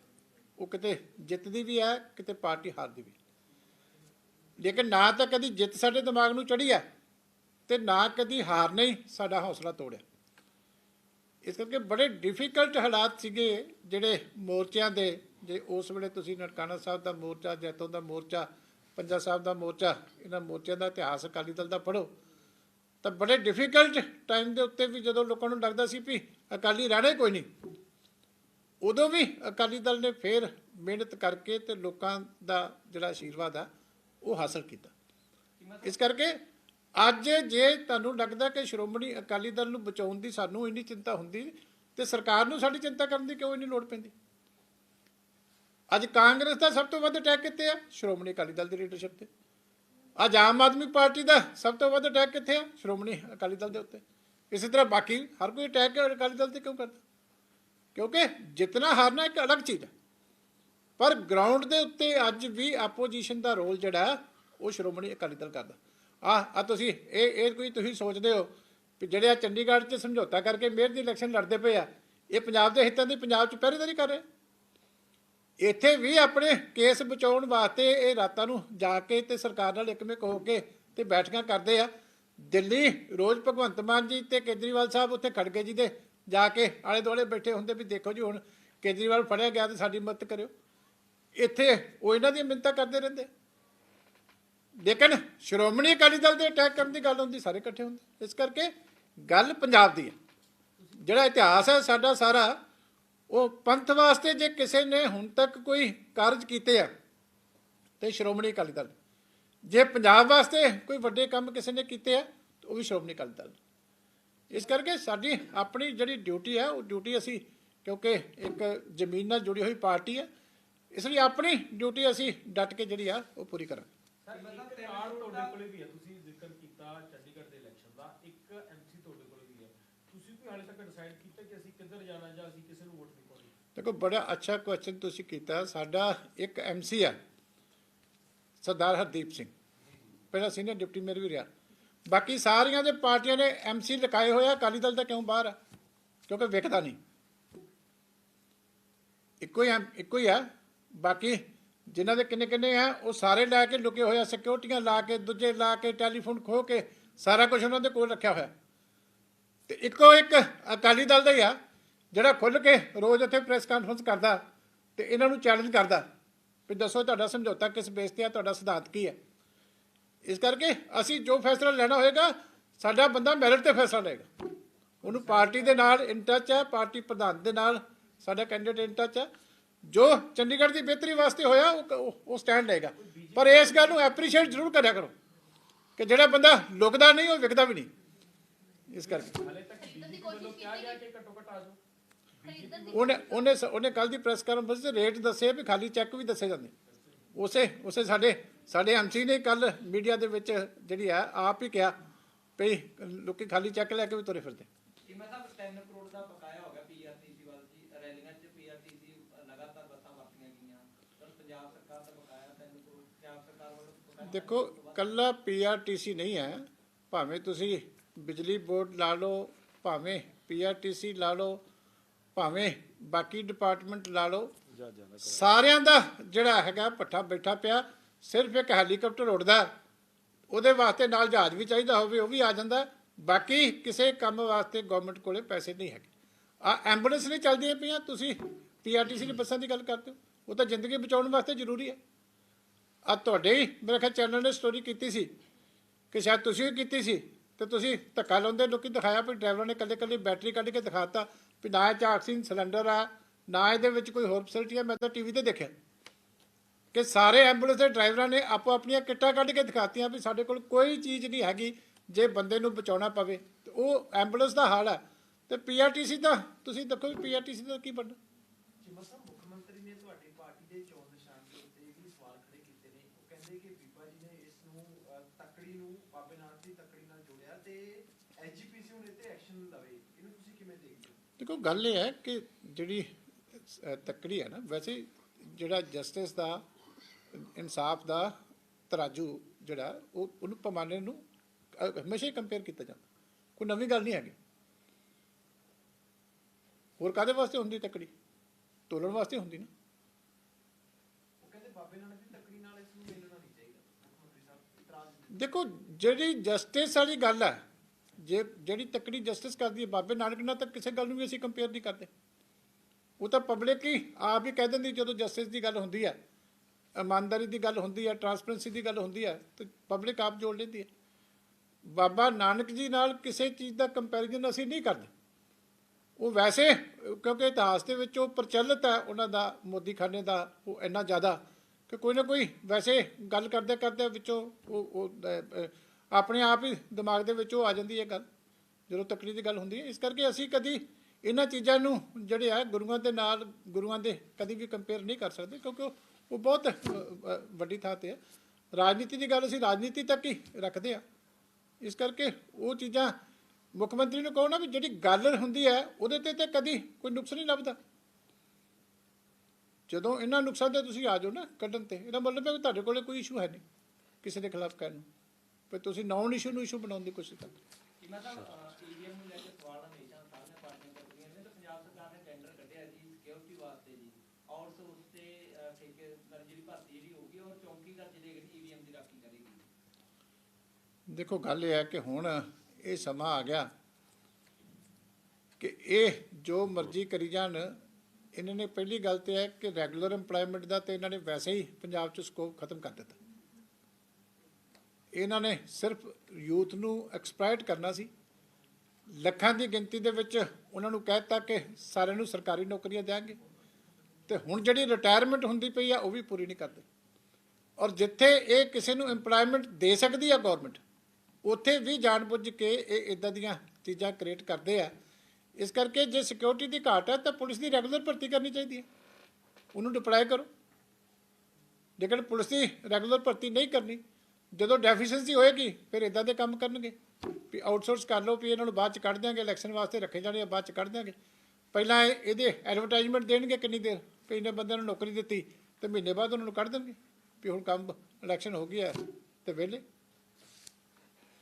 ਉਹ ਕਿਤੇ ਜਿੱਤਦੀ ਵੀ ਹੈ, ਕਿਤੇ ਪਾਰਟੀ ਹਾਰਦੀ ਵੀ ਲੇਕਿਨ ਨਾ ਤਾਂ ਕਦੀ ਜਿੱਤ ਸਾਡੇ ਦਿਮਾਗ ਨੂੰ ਚੜੀ ਹੈ ਤੇ ਨਾ ਕਦੀ ਹਾਰ ਨੇ ਸਾਡਾ ਹੌਸਲਾ ਤੋੜਿਆ। ਇਸ ਕਰਕੇ ਬੜੇ ਡਿਫਿਕਲਟ ਹਾਲਾਤ ਸੀਗੇ ਜਿਹੜੇ ਮੋਰਚਿਆਂ ਦੇ, ਜੇ ਉਸ ਵੇਲੇ ਤੁਸੀਂ ਨਨਕਾਣਾ ਸਾਹਿਬ ਦਾ ਮੋਰਚਾ, ਜੈਤੋਂ ਦਾ ਮੋਰਚਾ ਪੰਜਾ ਸਾਹਿਬ ਦਾ ਮੋਰਚਾ, ਇਹਨਾਂ ਮੋਰਚਿਆਂ ਦਾ ਇਤਿਹਾਸ ਅਕਾਲੀ ਦਲ ਦਾ ਪੜ੍ਹੋ, ਤਾਂ ਬੜੇ ਡਿਫਿਕਲਟ ਟਾਈਮ ਦੇ ਉੱਤੇ ਵੀ ਜਦੋਂ ਲੋਕਾਂ ਨੂੰ ਲੱਗਦਾ ਸੀ ਵੀ ਅਕਾਲੀ ਰਹਿਣੇ ਕੋਈ ਨਹੀਂ, ਉਦੋਂ ਵੀ ਅਕਾਲੀ ਦਲ ਨੇ ਫੇਰ ਮਿਹਨਤ ਕਰਕੇ ਤੇ ਲੋਕਾਂ ਦਾ ਜਿਹੜਾ ਆਸ਼ੀਰਵਾਦ ਆ, ਉਹ ਹਾਸਲ ਕੀਤਾ। ਇਸ ਕਰਕੇ ਅੱਜ ਜੇ ਤੁਹਾਨੂੰ ਲੱਗਦਾ ਕਿ ਸ਼੍ਰੋਮਣੀ ਅਕਾਲੀ ਦਲ ਨੂੰ ਬਚਾਉਣ ਦੀ ਸਾਨੂੰ ਇੰਨੀ ਚਿੰਤਾ ਹੁੰਦੀ ਤੇ ਸਰਕਾਰ ਨੂੰ ਸਾਡੀ ਚਿੰਤਾ ਕਰਨ ਦੀ ਕਿਉਂ ਇੰਨੀ ਲੋੜ ਪੈਂਦੀ? ਅੱਜ ਕਾਂਗਰਸ ਦਾ ਸਭ ਤੋਂ ਵੱਧ ਅਟੈਕ ਕਿੱਥੇ ਆ? ਸ਼੍ਰੋਮਣੀ ਅਕਾਲੀ ਦਲ ਦੀ ਲੀਡਰਸ਼ਿਪ ਤੇ। ਅੱਜ ਆਮ ਆਦਮੀ ਪਾਰਟੀ ਦਾ ਸਭ ਤੋਂ ਵੱਧ ਅਟੈਕ ਕਿੱਥੇ ਆ? ਸ਼੍ਰੋਮਣੀ ਅਕਾਲੀ ਦਲ ਦੇ ਉੱਤੇ। ਇਸੇ ਤਰ੍ਹਾਂ ਬਾਕੀ ਹਰ ਕੋਈ ਅਟੈਕ ਅਕਾਲੀ ਦਲ ਤੇ ਕਿਉਂ ਕਰਦਾ? ਕਿਉਂਕਿ ਜਿਤਨਾ ਹਾਰਨਾ ਇੱਕ ਅਲੱਗ ਚੀਜ਼ ਹੈ। ਪਰ ਗਰਾਊਂਡ ਦੇ ਉੱਤੇ ਅੱਜ ਵੀ ਆਪੋਜੀਸ਼ਨ ਦਾ ਰੋਲ ਜਿਹੜਾ ਉਹ ਸ਼੍ਰੋਮਣੀ ਅਕਾਲੀ ਦਲ ਕਰਦਾ। ਆ ਆ ਤੁਸੀਂ, ਇਹ ਇਹ ਕੋਈ ਤੁਸੀਂ ਸੋਚਦੇ ਹੋ ਕਿ ਜਿਹੜੇ ਆ ਚੰਡੀਗੜ੍ਹ 'ਚ ਸਮਝੌਤਾ ਕਰਕੇ ਮੇਅਰ ਦੀ ਇਲੈਕਸ਼ਨ ਲੜਦੇ ਪਏ ਆ, ਇਹ ਪੰਜਾਬ ਦੇ ਹਿੱਤਾਂ ਦੀ ਪੰਜਾਬ 'ਚ ਪਹਿਰੇਦਾਰੀ ਕਰ ਰਹੇ ਇੱਥੇ ਵੀ ਆਪਣੇ ਕੇਸ ਬਚਾਉਣ ਵਾਸਤੇ ਇਹ ਰਾਤਾਂ ਨੂੰ ਜਾ ਕੇ ਤੇ ਸਰਕਾਰ ਨਾਲ ਇੱਕਮਿਕ ਹੋ ਕੇ ਤੇ ਬੈਠਕਾਂ ਕਰਦੇ ਆ। ਦਿੱਲੀ, ਰੋਜ਼ ਭਗਵੰਤ ਮਾਨ ਜੀ ਤੇ ਕੇਜਰੀਵਾਲ ਸਾਹਿਬ ਉੱਥੇ ਖੜਗੇ ਜੀ ਦੇ, ਜਾ ਕੇ ਆਲੇ ਦੁਆਲੇ ਬੈਠੇ ਹੁੰਦੇ ਵੀ ਦੇਖੋ ਜੀ ਹੁਣ ਕੇਜਰੀਵਾਲ ਫੜਿਆ ਗਿਆ ਤੇ ਸਾਡੀ ਮਦਦ ਕਰਿਓ। ਇੱਥੇ ਉਹ ਇਹਨਾਂ ਦੀਆਂ ਮਿੰਨਤਾਂ ਕਰਦੇ ਰਹਿੰਦੇ। ਲੇਕਿਨ ਸ਼੍ਰੋਮਣੀ ਅਕਾਲੀ ਦਲ ਦੇ ਅਟੈਕ ਕਰਨ ਦੀ ਗੱਲ ਹੁੰਦੀ, ਸਾਰੇ ਇਕੱਠੇ ਹੁੰਦੇ। ਇਸ ਕਰਕੇ ਗੱਲ ਪੰਜਾਬ ਦੀ ਹੈ ਜਿਹੜਾ ਇਤਿਹਾਸ ਹੈ ਸਾਡਾ ਸਾਰਾ ਉਹ ਪੰਥ ਵਾਸਤੇ ਜੇ ਕਿਸੇ ਨੇ ਹੁਣ ਤੱਕ ਕੋਈ ਕਾਰਜ ਕੀਤੇ ਆ, ਤੇ ਸ਼੍ਰੋਮਣੀ ਅਕਾਲੀ ਦਲ। ਜੇ ਪੰਜਾਬ ਵਾਸਤੇ ਕੋਈ ਵੱਡੇ ਕੰਮ ਕਿਸੇ ਨੇ ਕੀਤੇ ਆ, ਤਾਂ ਉਹ ਵੀ ਸ਼੍ਰੋਮਣੀ ਅਕਾਲੀ ਦਲ। ਇਸ ਕਰਕੇ ਸਾਡੀ ਆਪਣੀ ਜਿਹੜੀ ਡਿਊਟੀ ਹੈ ਉਹ ਡਿਊਟੀ ਅਸੀਂ, ਕਿਉਂਕਿ ਇੱਕ ਜ਼ਮੀਨ ਨਾਲ ਜੁੜੀ ਹੋਈ ਪਾਰਟੀ ਹੈ ਇਸ ਲਈ ਆਪਣੀ ਡਿਊਟੀ ਅਸੀਂ ਡਟ ਕੇ ਜਿਹੜੀ ਆ, ਉਹ ਪੂਰੀ ਕਰਾਂਗੇ। ਸਰ ਇੱਕ ਕਾਰਡ ਤੁਹਾਡੇ ਕੋਲੇ ਵੀ ਹੈ ਤੁਸੀਂ ਜ਼ਿਕਰ ਕੀਤਾ ਚੰਡੀਗੜ੍ਹ ਦੇ ਇਲੈਕਸ਼ਨ ਦਾ ਇੱਕ ਐਮਸੀ ਤੁਹਾਡੇ ਕੋਲੇ ਵੀ ਹੈ ਤੁਸੀਂ ਹਾਲੇ ਤੱਕ ਡਿਸਾਈਡ ਕੀਤਾ ਕਿ ਅਸੀਂ ਕਿੱਧਰ ਜਾਣਾ ਜਾਂ ਅਸੀਂ ਕਿਸੇ ਨੂੰ ਵੋਟ ਨਹੀਂ ਪਾਉਣੀ। ਦੇਖੋ, ਬੜਾ ਅੱਛਾ ਕੁਐਸਚਨ ਤੁਸੀਂ ਕੀਤਾ। ਸਾਡਾ ਇੱਕ ਐਮਸੀ ਆ, ਸਰਦਾਰ ਹਰਦੀਪ ਸਿੰਘ। ਪਹਿਲਾਂ ਸੀਨੀਅਰ ਡਿਪਟੀ ਮੇਅਰ ਵੀ ਰਿਹਾ। ਬਾਕੀ ਸਾਰੀਆਂ ਦੇ ਪਾਰਟੀਆਂ ਨੇ ਐਮਸੀ ਲਗਾਏ ਹੋਇਆ ਅਕਾਲੀ ਦਲ ਦਾ ਕਿਉਂ ਬਾਹਰ ਆ? ਕਿਉਂਕਿ ਵਿਕਦਾ ਨਹੀਂ। ਇੱਕੋ ਹੀ ਐਮ- ਇੱਕੋ ਹੀ ਆ। ਬਾਕੀ ਜਿਨ੍ਹਾਂ ਦੇ ਕਿੰਨੇ ਕਿੰਨੇ ਆ, ਉਹ ਸਾਰੇ ਲੈ ਕੇ ਲੁਕੇ ਹੋਏ ਆ। ਸਿਕਿਉਰਟੀਆਂ ਲਾ ਕੇ, ਦੂਜੇ ਲਾ ਕੇ ਟੈਲੀਫੋਨ ਖੋ ਕੇ, ਸਾਰਾ ਕੁਝ ਉਹਨਾਂ ਦੇ ਕੋਲ ਰੱਖਿਆ ਹੋਇਆ। ਤੇ ਇੱਕੋ ਇੱਕ ਅਕਾਲੀ ਦਲ ਦਾ ਹੀ ਆ, ਜਿਹੜਾ ਖੁੱਲ ਕੇ ਰੋਜ਼ ਉੱਥੇ ਪ੍ਰੈਸ ਕਾਨਫਰੰਸ ਕਰਦਾ ਤੇ ਇਹਨਾਂ ਨੂੰ ਚੈਲੰਜ ਕਰਦਾ ਵੀ ਦੱਸੋ ਤੁਹਾਡਾ ਸਮਝੌਤਾ ਕਿਸ ਬੇਸ ਤੇ ਆ, ਤੁਹਾਡਾ ਸਿਧਾਂਤ ਕੀ ਹੈ। ਇਸ ਕਰਕੇ ਅਸੀਂ ਜੋ ਫੈਸਲਾ ਲੈਣਾ ਹੋਏਗਾ, ਸਾਡਾ ਬੰਦਾ ਮੈਰਿਟ ਤੇ ਫੈਸਲਾ ਲਏਗਾ। ਉਹਨੂੰ ਪਾਰਟੀ ਦੇ ਨਾਲ ਇਨ ਟੱਚ ਹੈ, ਪਾਰਟੀ ਪ੍ਰਧਾਨ ਦੇ ਨਾਲ ਸਾਡਾ ਕੈਂਡੀਡੇਟ ਇਨ ਟੱਚ ਹੈ। ਜੋ ਚੰਡੀਗੜ੍ਹ ਦੀ ਬਿਹਤਰੀ ਵਾਸਤੇ ਹੋਇਆ, ਉਹ- ਉਹ ਸਟੈਂਡ ਲਏਗਾ। ਪਰ ਇਸ ਗੱਲ ਨੂੰ ਐਪਰੀਸ਼ੀਏਟ ਜ਼ਰੂਰ ਕਰਿਆ ਕਰੋ ਕਿ ਜਿਹੜਾ ਬੰਦਾ ਲੁਕਦਾ ਨਹੀਂ, ਉਹ ਵਿਕਦਾ ਵੀ ਨਹੀਂ। ਇਸ ਕਰਕੇ। ਹਾਲੇ ਤੱਕ ਬੀਜੇਪੀ ਵੱਲੋਂ ਕਿਹਾ ਗਿਆ ਕਿ ਘੱਟੋ ਘੱਟ ਆ ਜਾਓ। ਉਹਨੇ ਉਹਨੇ ਉਹਨੇ ਕੱਲ ਦੀ ਪ੍ਰੈਸ ਕਾਨਫਰੰਸ 'ਚ ਰੇਟ ਦੱਸੇ ਵੀ ਖਾਲੀ ਚੈੱਕ ਵੀ ਦੱਸੇ ਜਾਂਦੇ। ਉਸੇ ਉਸੇ ਸਾਡੇ ਸਾਡੇ ਐਮਸੀ ਨੇ ਕੱਲ ਮੀਡੀਆ ਦੇ ਵਿੱਚ ਜਿਹੜੀ ਆ ਆਪ ਹੀ ਕਿਹਾ ਵੀ ਲੋਕੀ ਖਾਲੀ ਚੈੱਕ ਲੈ ਕੇ ਵੀ ਤੁਰੇ ਫਿਰਦੇ। ਜਿਵੇਂ ਸਾਹਿਬ 3 ਕਰੋੜ ਦਾ ਬਕਾਇਆ ਹੋ ਗਿਆ ਪੀਆਰਟੀਸੀ ਵੱਲ ਜੀ। ਰੈਲੀਆਂ 'ਚ ਪੀਆਰਟੀਸੀ ਲਗਾਤਾਰ ਬੱਸਾਂ ਵਰਤੀਆਂ ਗਈਆਂ। ਪਰ ਪੰਜਾਬ ਸਰਕਾਰ ਦਾ ਬਕਾਇਆ 3 ਕਰੋੜ ਪੰਜਾਬ ਸਰਕਾਰ ਵੱਲੋਂ ਬਕਾਇਆ ਦੇਖੋ ਕੱਲਾ ਪੀਆਰਟੀਸੀ ਨਹੀਂ ਹੈ। ਭਾਵੇਂ ਤੁਸੀਂ ਬਿਜਲੀ ਬੋਰਡ ਲਾ ਲਓ ਭਾਵੇਂ ਪੀਆਰਟੀਸੀ ਲਾ ਲਓ, ਭਾਵੇਂ ਬਾਕੀ ਡਿਪਾਰਟਮੈਂਟ ਲਾ ਲਓ, ਸਾਰਿਆਂ ਦਾ ਜਿਹੜਾ ਹੈਗਾ ਪੱਠਾ ਬੈਠਾ ਪਿਆ, ਸਿਰਫ ਇੱਕ ਹੈਲੀਕਾਪਟਰ ਉੱਡਦਾ, ਉਹਦੇ ਵਾਸਤੇ ਨਾਲ ਜਹਾਜ਼ ਵੀ ਚਾਹੀਦਾ ਹੋਵੇ, ਉਹ ਵੀ ਆ ਜਾਂਦਾ, ਬਾਕੀ ਕਿਸੇ ਕੰਮ ਵਾਸਤੇ ਗਵਰਨਮੈਂਟ ਕੋਲੇ ਪੈਸੇ ਨਹੀਂ ਹੈਗੇ। ਆ ਐਂਬੂਲੈਂਸ ਨਹੀਂ ਚੱਲਦੀਆਂ ਪਈਆਂ, ਤੁਸੀਂ ਪੀਆਰਟੀਸੀ ਦੀ ਬੱਸਾਂ ਦੀ ਗੱਲ ਕਰਦੇ ਹੋ, ਉਹ ਤਾਂ ਜ਼ਿੰਦਗੀ ਬਚਾਉਣ ਵਾਸਤੇ ਜ਼ਰੂਰੀ ਹੈ। ਆ ਤੁਹਾਡੇ ਹੀ ਮੇਰੇ ਖਿਆਲ ਚੈਨਲ ਨੇ ਸਟੋਰੀ ਕੀਤੀ ਸੀ, ਕਿ ਸ਼ਾਇਦ ਤੁਸੀਂ ਵੀ ਕੀਤੀ ਸੀ ਤੇ ਤੁਸੀਂ ਧੱਕਾ ਲਾਉਂਦੇ, ਲੋਕੀ ਦਿਖਾਇਆ ਵੀ ਡਰਾਈਵਰਾਂ ਨੇ ਕੱਲੇ ਕੱਲੇ ਬੈਟਰੀ ਕੱਢ ਕੇ ਦਿਖਾਤਾ ਵੀ ਨਾ ਇਹ 'ਚ ਆਕਸੀਜਨ ਸਿਲੰਡਰ ਆ, ਨਾ ਇਹਦੇ ਵਿੱਚ ਕੋਈ ਹੋਰ ਫੈਸਿਲਿਟੀ ਆ, ਮੈਂ ਤਾਂ ਟੀਵੀ ਤੇ ਦੇਖਿਆ। ਕਿ ਸਾਰੇ ਐਂਬੂਲੈਂਸ ਦੇ ਡਰਾਈਵਰਾਂ ਨੇ ਆਪੋ ਆਪਣੀਆਂ ਕਿੱਟਾਂ ਕੱਢ ਕੇ ਦਿਖਾਤੀਆਂ ਵੀ ਸਾਡੇ ਕੋਲ ਕੋਈ ਚੀਜ਼ ਨਹੀਂ ਹੈਗੀ ਜੇ ਬੰਦੇ ਨੂੰ ਬਚਾਉਣਾ ਪਵੇ। ਤੇ ਉਹ ਐਂਬੂਲੈਂਸ ਦਾ ਹਾਲ ਹੈ। ਤੇ ਪੀਆਰਟੀਸੀ ਦਾ, ਤੁਸੀਂ ਦੇਖੋ ਵੀ ਪੀਆਰਟੀਸੀ ਦਾ ਕੀ ਬਣਨਾ ਚਿਮਾ ਸਾਹਿਬ ਕਹਿੰਦੇ ਕਿ ਬੀਬਾ ਜੀ ਨੇ ਇਸ ਨੂੰ ਅਹ, ਤੱਕੜੀ ਨੂੰ ਬਾਬੇ ਨਾਨਕ ਦੀ ਤੱਕੜੀ ਨਾਲ ਜੋੜਿਆ ਤੇ ਐਜੀਪੀਸੀ ਹੁਣ ਇਹ ਤੇ ਐਕਸ਼ਨ ਲਵੇ ਇਹਨੂੰ ਤੁਸੀਂ ਕਿਵੇਂ ਦੇਖਦੇ ਹੋ ਦੇਖੋ ਗੱਲ ਇਹ ਹੈ ਕਿ ਜਿਹੜੀ ਤੱਕੜੀ ਹੈ ਨਾ ਵੈਸੇ ਜਿਹੜਾ ਜਸਟਿਸ ਦਾ ਇਨਸਾਫ ਦਾ ਤਰਾਜੂ ਜਿਹੜਾ ਉਹ ਉਹਨੂੰ ਪੈਮਾਨੇ ਨੂੰ ਹਮੇਸ਼ਾ ਕੰਪੇਅਰ ਕੀਤਾ ਜਾਂਦਾ। ਕੋਈ ਨਵੀਂ ਗੱਲ ਨਹੀਂ ਹੈਗੀ। ਹੋਰ ਕਾਦੇ ਵਾਸਤੇ ਹੁੰਦੀ ਤੱਕੜੀ? ਤੋਲਣ ਵਾਸਤੇ ਹੁੰਦੀ ਨਾ। ਉਹ ਕਹਿੰਦੇ ਬਾਬੇ ਨਾਨਕ ਦੀ ਤੱਕੜੀ ਨਾਲ ਇਸ ਨੂੰ ਮਿਲਣਾ ਨਹੀਂ ਚਾਹੀਦਾ। ਮੁੱਖ ਮੰਤਰੀ ਸਾਹਿਬ ਇਤਰਾਜ਼ ਦਿੱਤਾ। ਦੇਖੋ ਜਿਹੜੀ ਜਸਟਿਸ ਵਾਲੀ ਗੱਲ ਹੈ ਜੇ ਜਿਹੜੀ ਤੱਕੜੀ ਜਸਟਿਸ ਕਰਦੀ ਹੈ ਬਾਬੇ ਨਾਨਕ ਨਾਲ ਤਾਂ ਕਿਸੇ ਗੱਲ ਨੂੰ ਵੀ ਅਸੀਂ ਕੰਪੇਅਰ ਨਹੀਂ ਕਰਦੇ। ਉਹ ਤਾਂ ਪਬਲਿਕ ਹੀ ਆਪ ਹੀ ਕਹਿ ਦਿੰਦੀ ਜਦੋਂ ਜਸਟਿਸ ਦੀ ਗੱਲ ਹੁੰਦੀ ਹੈ, ਇਮਾਨਦਾਰੀ ਦੀ ਗੱਲ ਹੁੰਦੀ ਹੈ ਟਰਾਂਸਪੇਰੈਂਸੀ ਦੀ ਗੱਲ ਹੁੰਦੀ ਹੈ, ਤੇ ਪਬਲਿਕ ਆਪ ਜੋੜ ਲੈਂਦੀ ਹੈ। ਬਾਬਾ ਨਾਨਕ ਜੀ ਨਾਲ ਕਿਸੇ ਚੀਜ਼ ਦਾ ਕੰਪੈਰੀਜ਼ਨ ਅਸੀਂ ਨਹੀਂ ਕਰਦੇ। ਉਹ ਵੈਸੇ, ਕਿਉਂਕਿ ਇਤਿਹਾਸ ਦੇ ਵਿੱਚ ਉਹ ਪ੍ਰਚਲਿਤ ਹੈ, ਉਹਨਾਂ ਦਾ ਮੋਦੀ ਖਾਨੇ ਦਾ ਉਹ ਇੰਨਾ ਜ਼ਿਆਦਾ ਕਿ ਕੋਈ ਨਾ ਕੋਈ ਵੈਸੇ ਗੱਲ ਕਰਦੇ ਕਰਦੇ ਵਿੱਚੋਂ ਉਹ ਆਪਣੇ ਆਪ ਹੀ ਦਿਮਾਗ ਦੇ ਵਿੱਚ ਉਹ ਆ ਜਾਂਦੀ ਹੈ ਗੱਲ, ਜਦੋਂ ਤਕੜੀ ਦੀ ਗੱਲ ਹੁੰਦੀ ਹੈ। ਇਸ ਕਰਕੇ ਅਸੀਂ ਕਦੀ ਇਹਨਾਂ ਚੀਜ਼ਾਂ ਨੂੰ ਜਿਹੜੇ ਆ, ਗੁਰੂਆਂ ਦੇ ਨਾਲ, ਗੁਰੂਆਂ ਦੇ ਕਦੀ ਵੀ ਕੰਪੇਅਰ ਨਹੀਂ ਕਰ ਸਕਦੇ, ਕਿਉਂਕਿ ਉਹ ਬਹੁਤ ਵੱਡੀ ਥਾਂ ਤੇ ਹੈ ਰਾਜਨੀਤੀ ਦੀ ਗੱਲ ਅਸੀਂ ਰਾਜਨੀਤੀ ਤੱਕ ਹੀ ਰੱਖਦੇ ਆ। ਇਸ ਕਰਕੇ ਉਹ ਚੀਜ਼ਾਂ ਮੁੱਖ ਮੰਤਰੀ ਨੂੰ ਕਹੋ ਨਾ ਵੀ ਜਿਹੜੀ ਗੱਲ ਹੁੰਦੀ ਹੈ, ਉਹਦੇ ਤੇ ਤੇ ਕਦੀ ਕੋਈ ਨੁਕਸ ਨਹੀਂ ਲੱਭਦਾ। ਜਦੋਂ ਇਹਨਾਂ ਨੁਕਸਾਂ ਤੇ ਤੁਸੀਂ ਆ ਜਾਓ ਨਾ ਕੱਢਣ ਤੇ, ਇਹਦਾ ਮਤਲਬ ਹੈ ਕਿ ਤੁਹਾਡੇ ਕੋਲੇ ਕੋਈ ਇਸ਼ੂ ਹੈ ਨਹੀਂ, ਕਿਸੇ ਦੇ ਖਿਲਾਫ ਕਹਿਣ ਨੂੰ। ਪਰ ਤੁਸੀਂ ਨੌਨ ਇਸ਼ੂ ਨੂੰ ਇਸ਼ੂ ਬਣਾਉਣ ਦੀ ਕੋਸ਼ਿਸ਼ ਕਰਦੇ ਕਿ ਮੈਂ ਤਾਂ ਈਵੀਐਮ ਨੂੰ ਲੈ ਕੇ ਸਵਾਲ ਹਮੇਸ਼ਾ ਸਾਰੀਆਂ ਪਾਰਟੀਆਂ ਕਰਦੀਆਂ ਨੇ ਤੇ ਪੰਜਾਬ ਸਰਕਾਰ ਨੇ ਟੈਂਡਰ ਕੱਢਿਆ ਜੀ ਸਿਕਿਉਰਿਟੀ ਵਾਸਤੇ ਜੀ। ਆਊਟਸੋਰਸ ਤੇ ਅਹ, ਠੇਕੇਦਾਰ ਜਿਹੜੀ ਭਰਤੀ ਜਿਹੜੀ ਹੋਊਗੀ ਔਰ ਚੌਕੀਦਾਰ ਜਿਹੜੇ ਜਿਹੜੀ ਈਵੀਐਮ ਦੀ ਰਾਖੀ ਕਰੇਗੀ। ਦੇਖੋ ਗੱਲ ਇਹ ਹੈ ਕਿ ਹੁਣ ਇਹ ਸਮਾਂ ਆ ਗਿਆ ਕਿ ਇਹ ਜੋ ਮਰਜ਼ੀ ਕਰੀ ਜਾਣ ਇਹਨਾਂ ਨੇ ਪਹਿਲੀ ਗੱਲ ਤੇ ਹੈ ਕਿ ਰੈਗੂਲਰ EMPLOYMENT ਦਾ ਤੇ ਇਹਨਾਂ ਨੇ ਵੈਸੇ ਹੀ ਪੰਜਾਬ 'ਚ ਸਕੋਪ ਖਤਮ ਕਰ ਦਿੱਤਾ। ਇਹਨਾਂ ਨੇ ਸਿਰਫ ਯੂਥ ਨੂੰ ਐਕਸਪਲੋਇਟ ਕਰਨਾ ਸੀ। ਲੱਖਾਂ ਦੀ ਗਿਣਤੀ ਦੇ ਵਿੱਚ ਉਹਨਾਂ ਨੂੰ ਕਹਿ ਦਿੱਤਾ ਕਿ ਸਾਰਿਆਂ ਨੂੰ ਸਰਕਾਰੀ ਨੌਕਰੀਆਂ ਦੇਾਂਗੇ ਤੇ ਹੁਣ ਜਿਹੜੀ ਰਿਟਾਇਰਮੈਂਟ ਹੁੰਦੀ ਪਈ ਆ, ਉਹ ਵੀ ਪੂਰੀ ਨਹੀਂ ਕਰਦੇ। ਔਰ ਜਿੱਥੇ ਇਹ ਕਿਸੇ ਨੂੰ EMPLOYMENT ਦੇ ਸਕਦੀ ਆ ਗਵਰਨਮੈਂਟ ਉੱਥੇ ਵੀ ਜਾਣਬੁੱਝ ਕੇ ਇਹ ਇਦਾਂ ਦੀਆਂ ਚੀਜ਼ਾਂ ਕ੍ਰੀਏਟ ਕਰਦੇ ਆ। ਇਸ ਕਰਕੇ ਜੇ ਸਿਕਿਉਰਿਟੀ ਦੀ ਘਾਟ ਹੈ ਤਾਂ ਪੁਲਿਸ ਦੀ ਰੈਗੂਲਰ ਭਰਤੀ ਕਰਨੀ ਚਾਹੀਦੀ ਹੈ ਉਹਨੂੰ ਡਿਪਲਾਈ ਕਰੋ। ਲੇਕਿਨ ਪੁਲਿਸ ਦੀ ਰੈਗੂਲਰ ਭਰਤੀ ਨਹੀਂ ਕਰਨੀ ਜਦੋਂ ਡੈਫੀਸ਼ੀਐਂਸੀ ਹੋਏਗੀ, ਫਿਰ ਇਦਾਂ ਦੇ ਕੰਮ ਕਰਨਗੇ। ਵੀ ਆਊਟਸੋਰਸ ਕਰ ਲਓ, ਵੀ ਇਹਨਾਂ ਨੂੰ ਬਾਅਦ ਚ ਕੱਢ ਦਿਆਂਗੇ ਇਲੈਕਸ਼ਨ ਵਾਸਤੇ ਰੱਖੇ ਜਾਣੇ ਆ, ਬਾਅਦ ਚ ਕੱਢ ਦਿਆਂਗੇ। ਪਹਿਲਾਂ ਇਹ- ਇਹਦੇ ਐਡਵਰਟਾਈਜ਼ਮੈਂਟ ਦੇਣਗੇ ਕਿੰਨੀ ਦੇਰ? ਵੀ ਇਹਨਾਂ ਬੰਦਿਆਂ ਨੂੰ ਨੌਕਰੀ ਦਿੱਤੀ, ਤੇ ਮਹੀਨੇ ਬਾਅਦ ਉਹਨਾਂ ਨੂੰ ਕੱਢ ਦੇਣਗੇ। ਵੀ ਹੁਣ ਕੰਮ ਇਲੈਕਸ਼ਨ ਹੋ ਗਈ ਹੈ ਤੇ ਵਿਹਲੇ।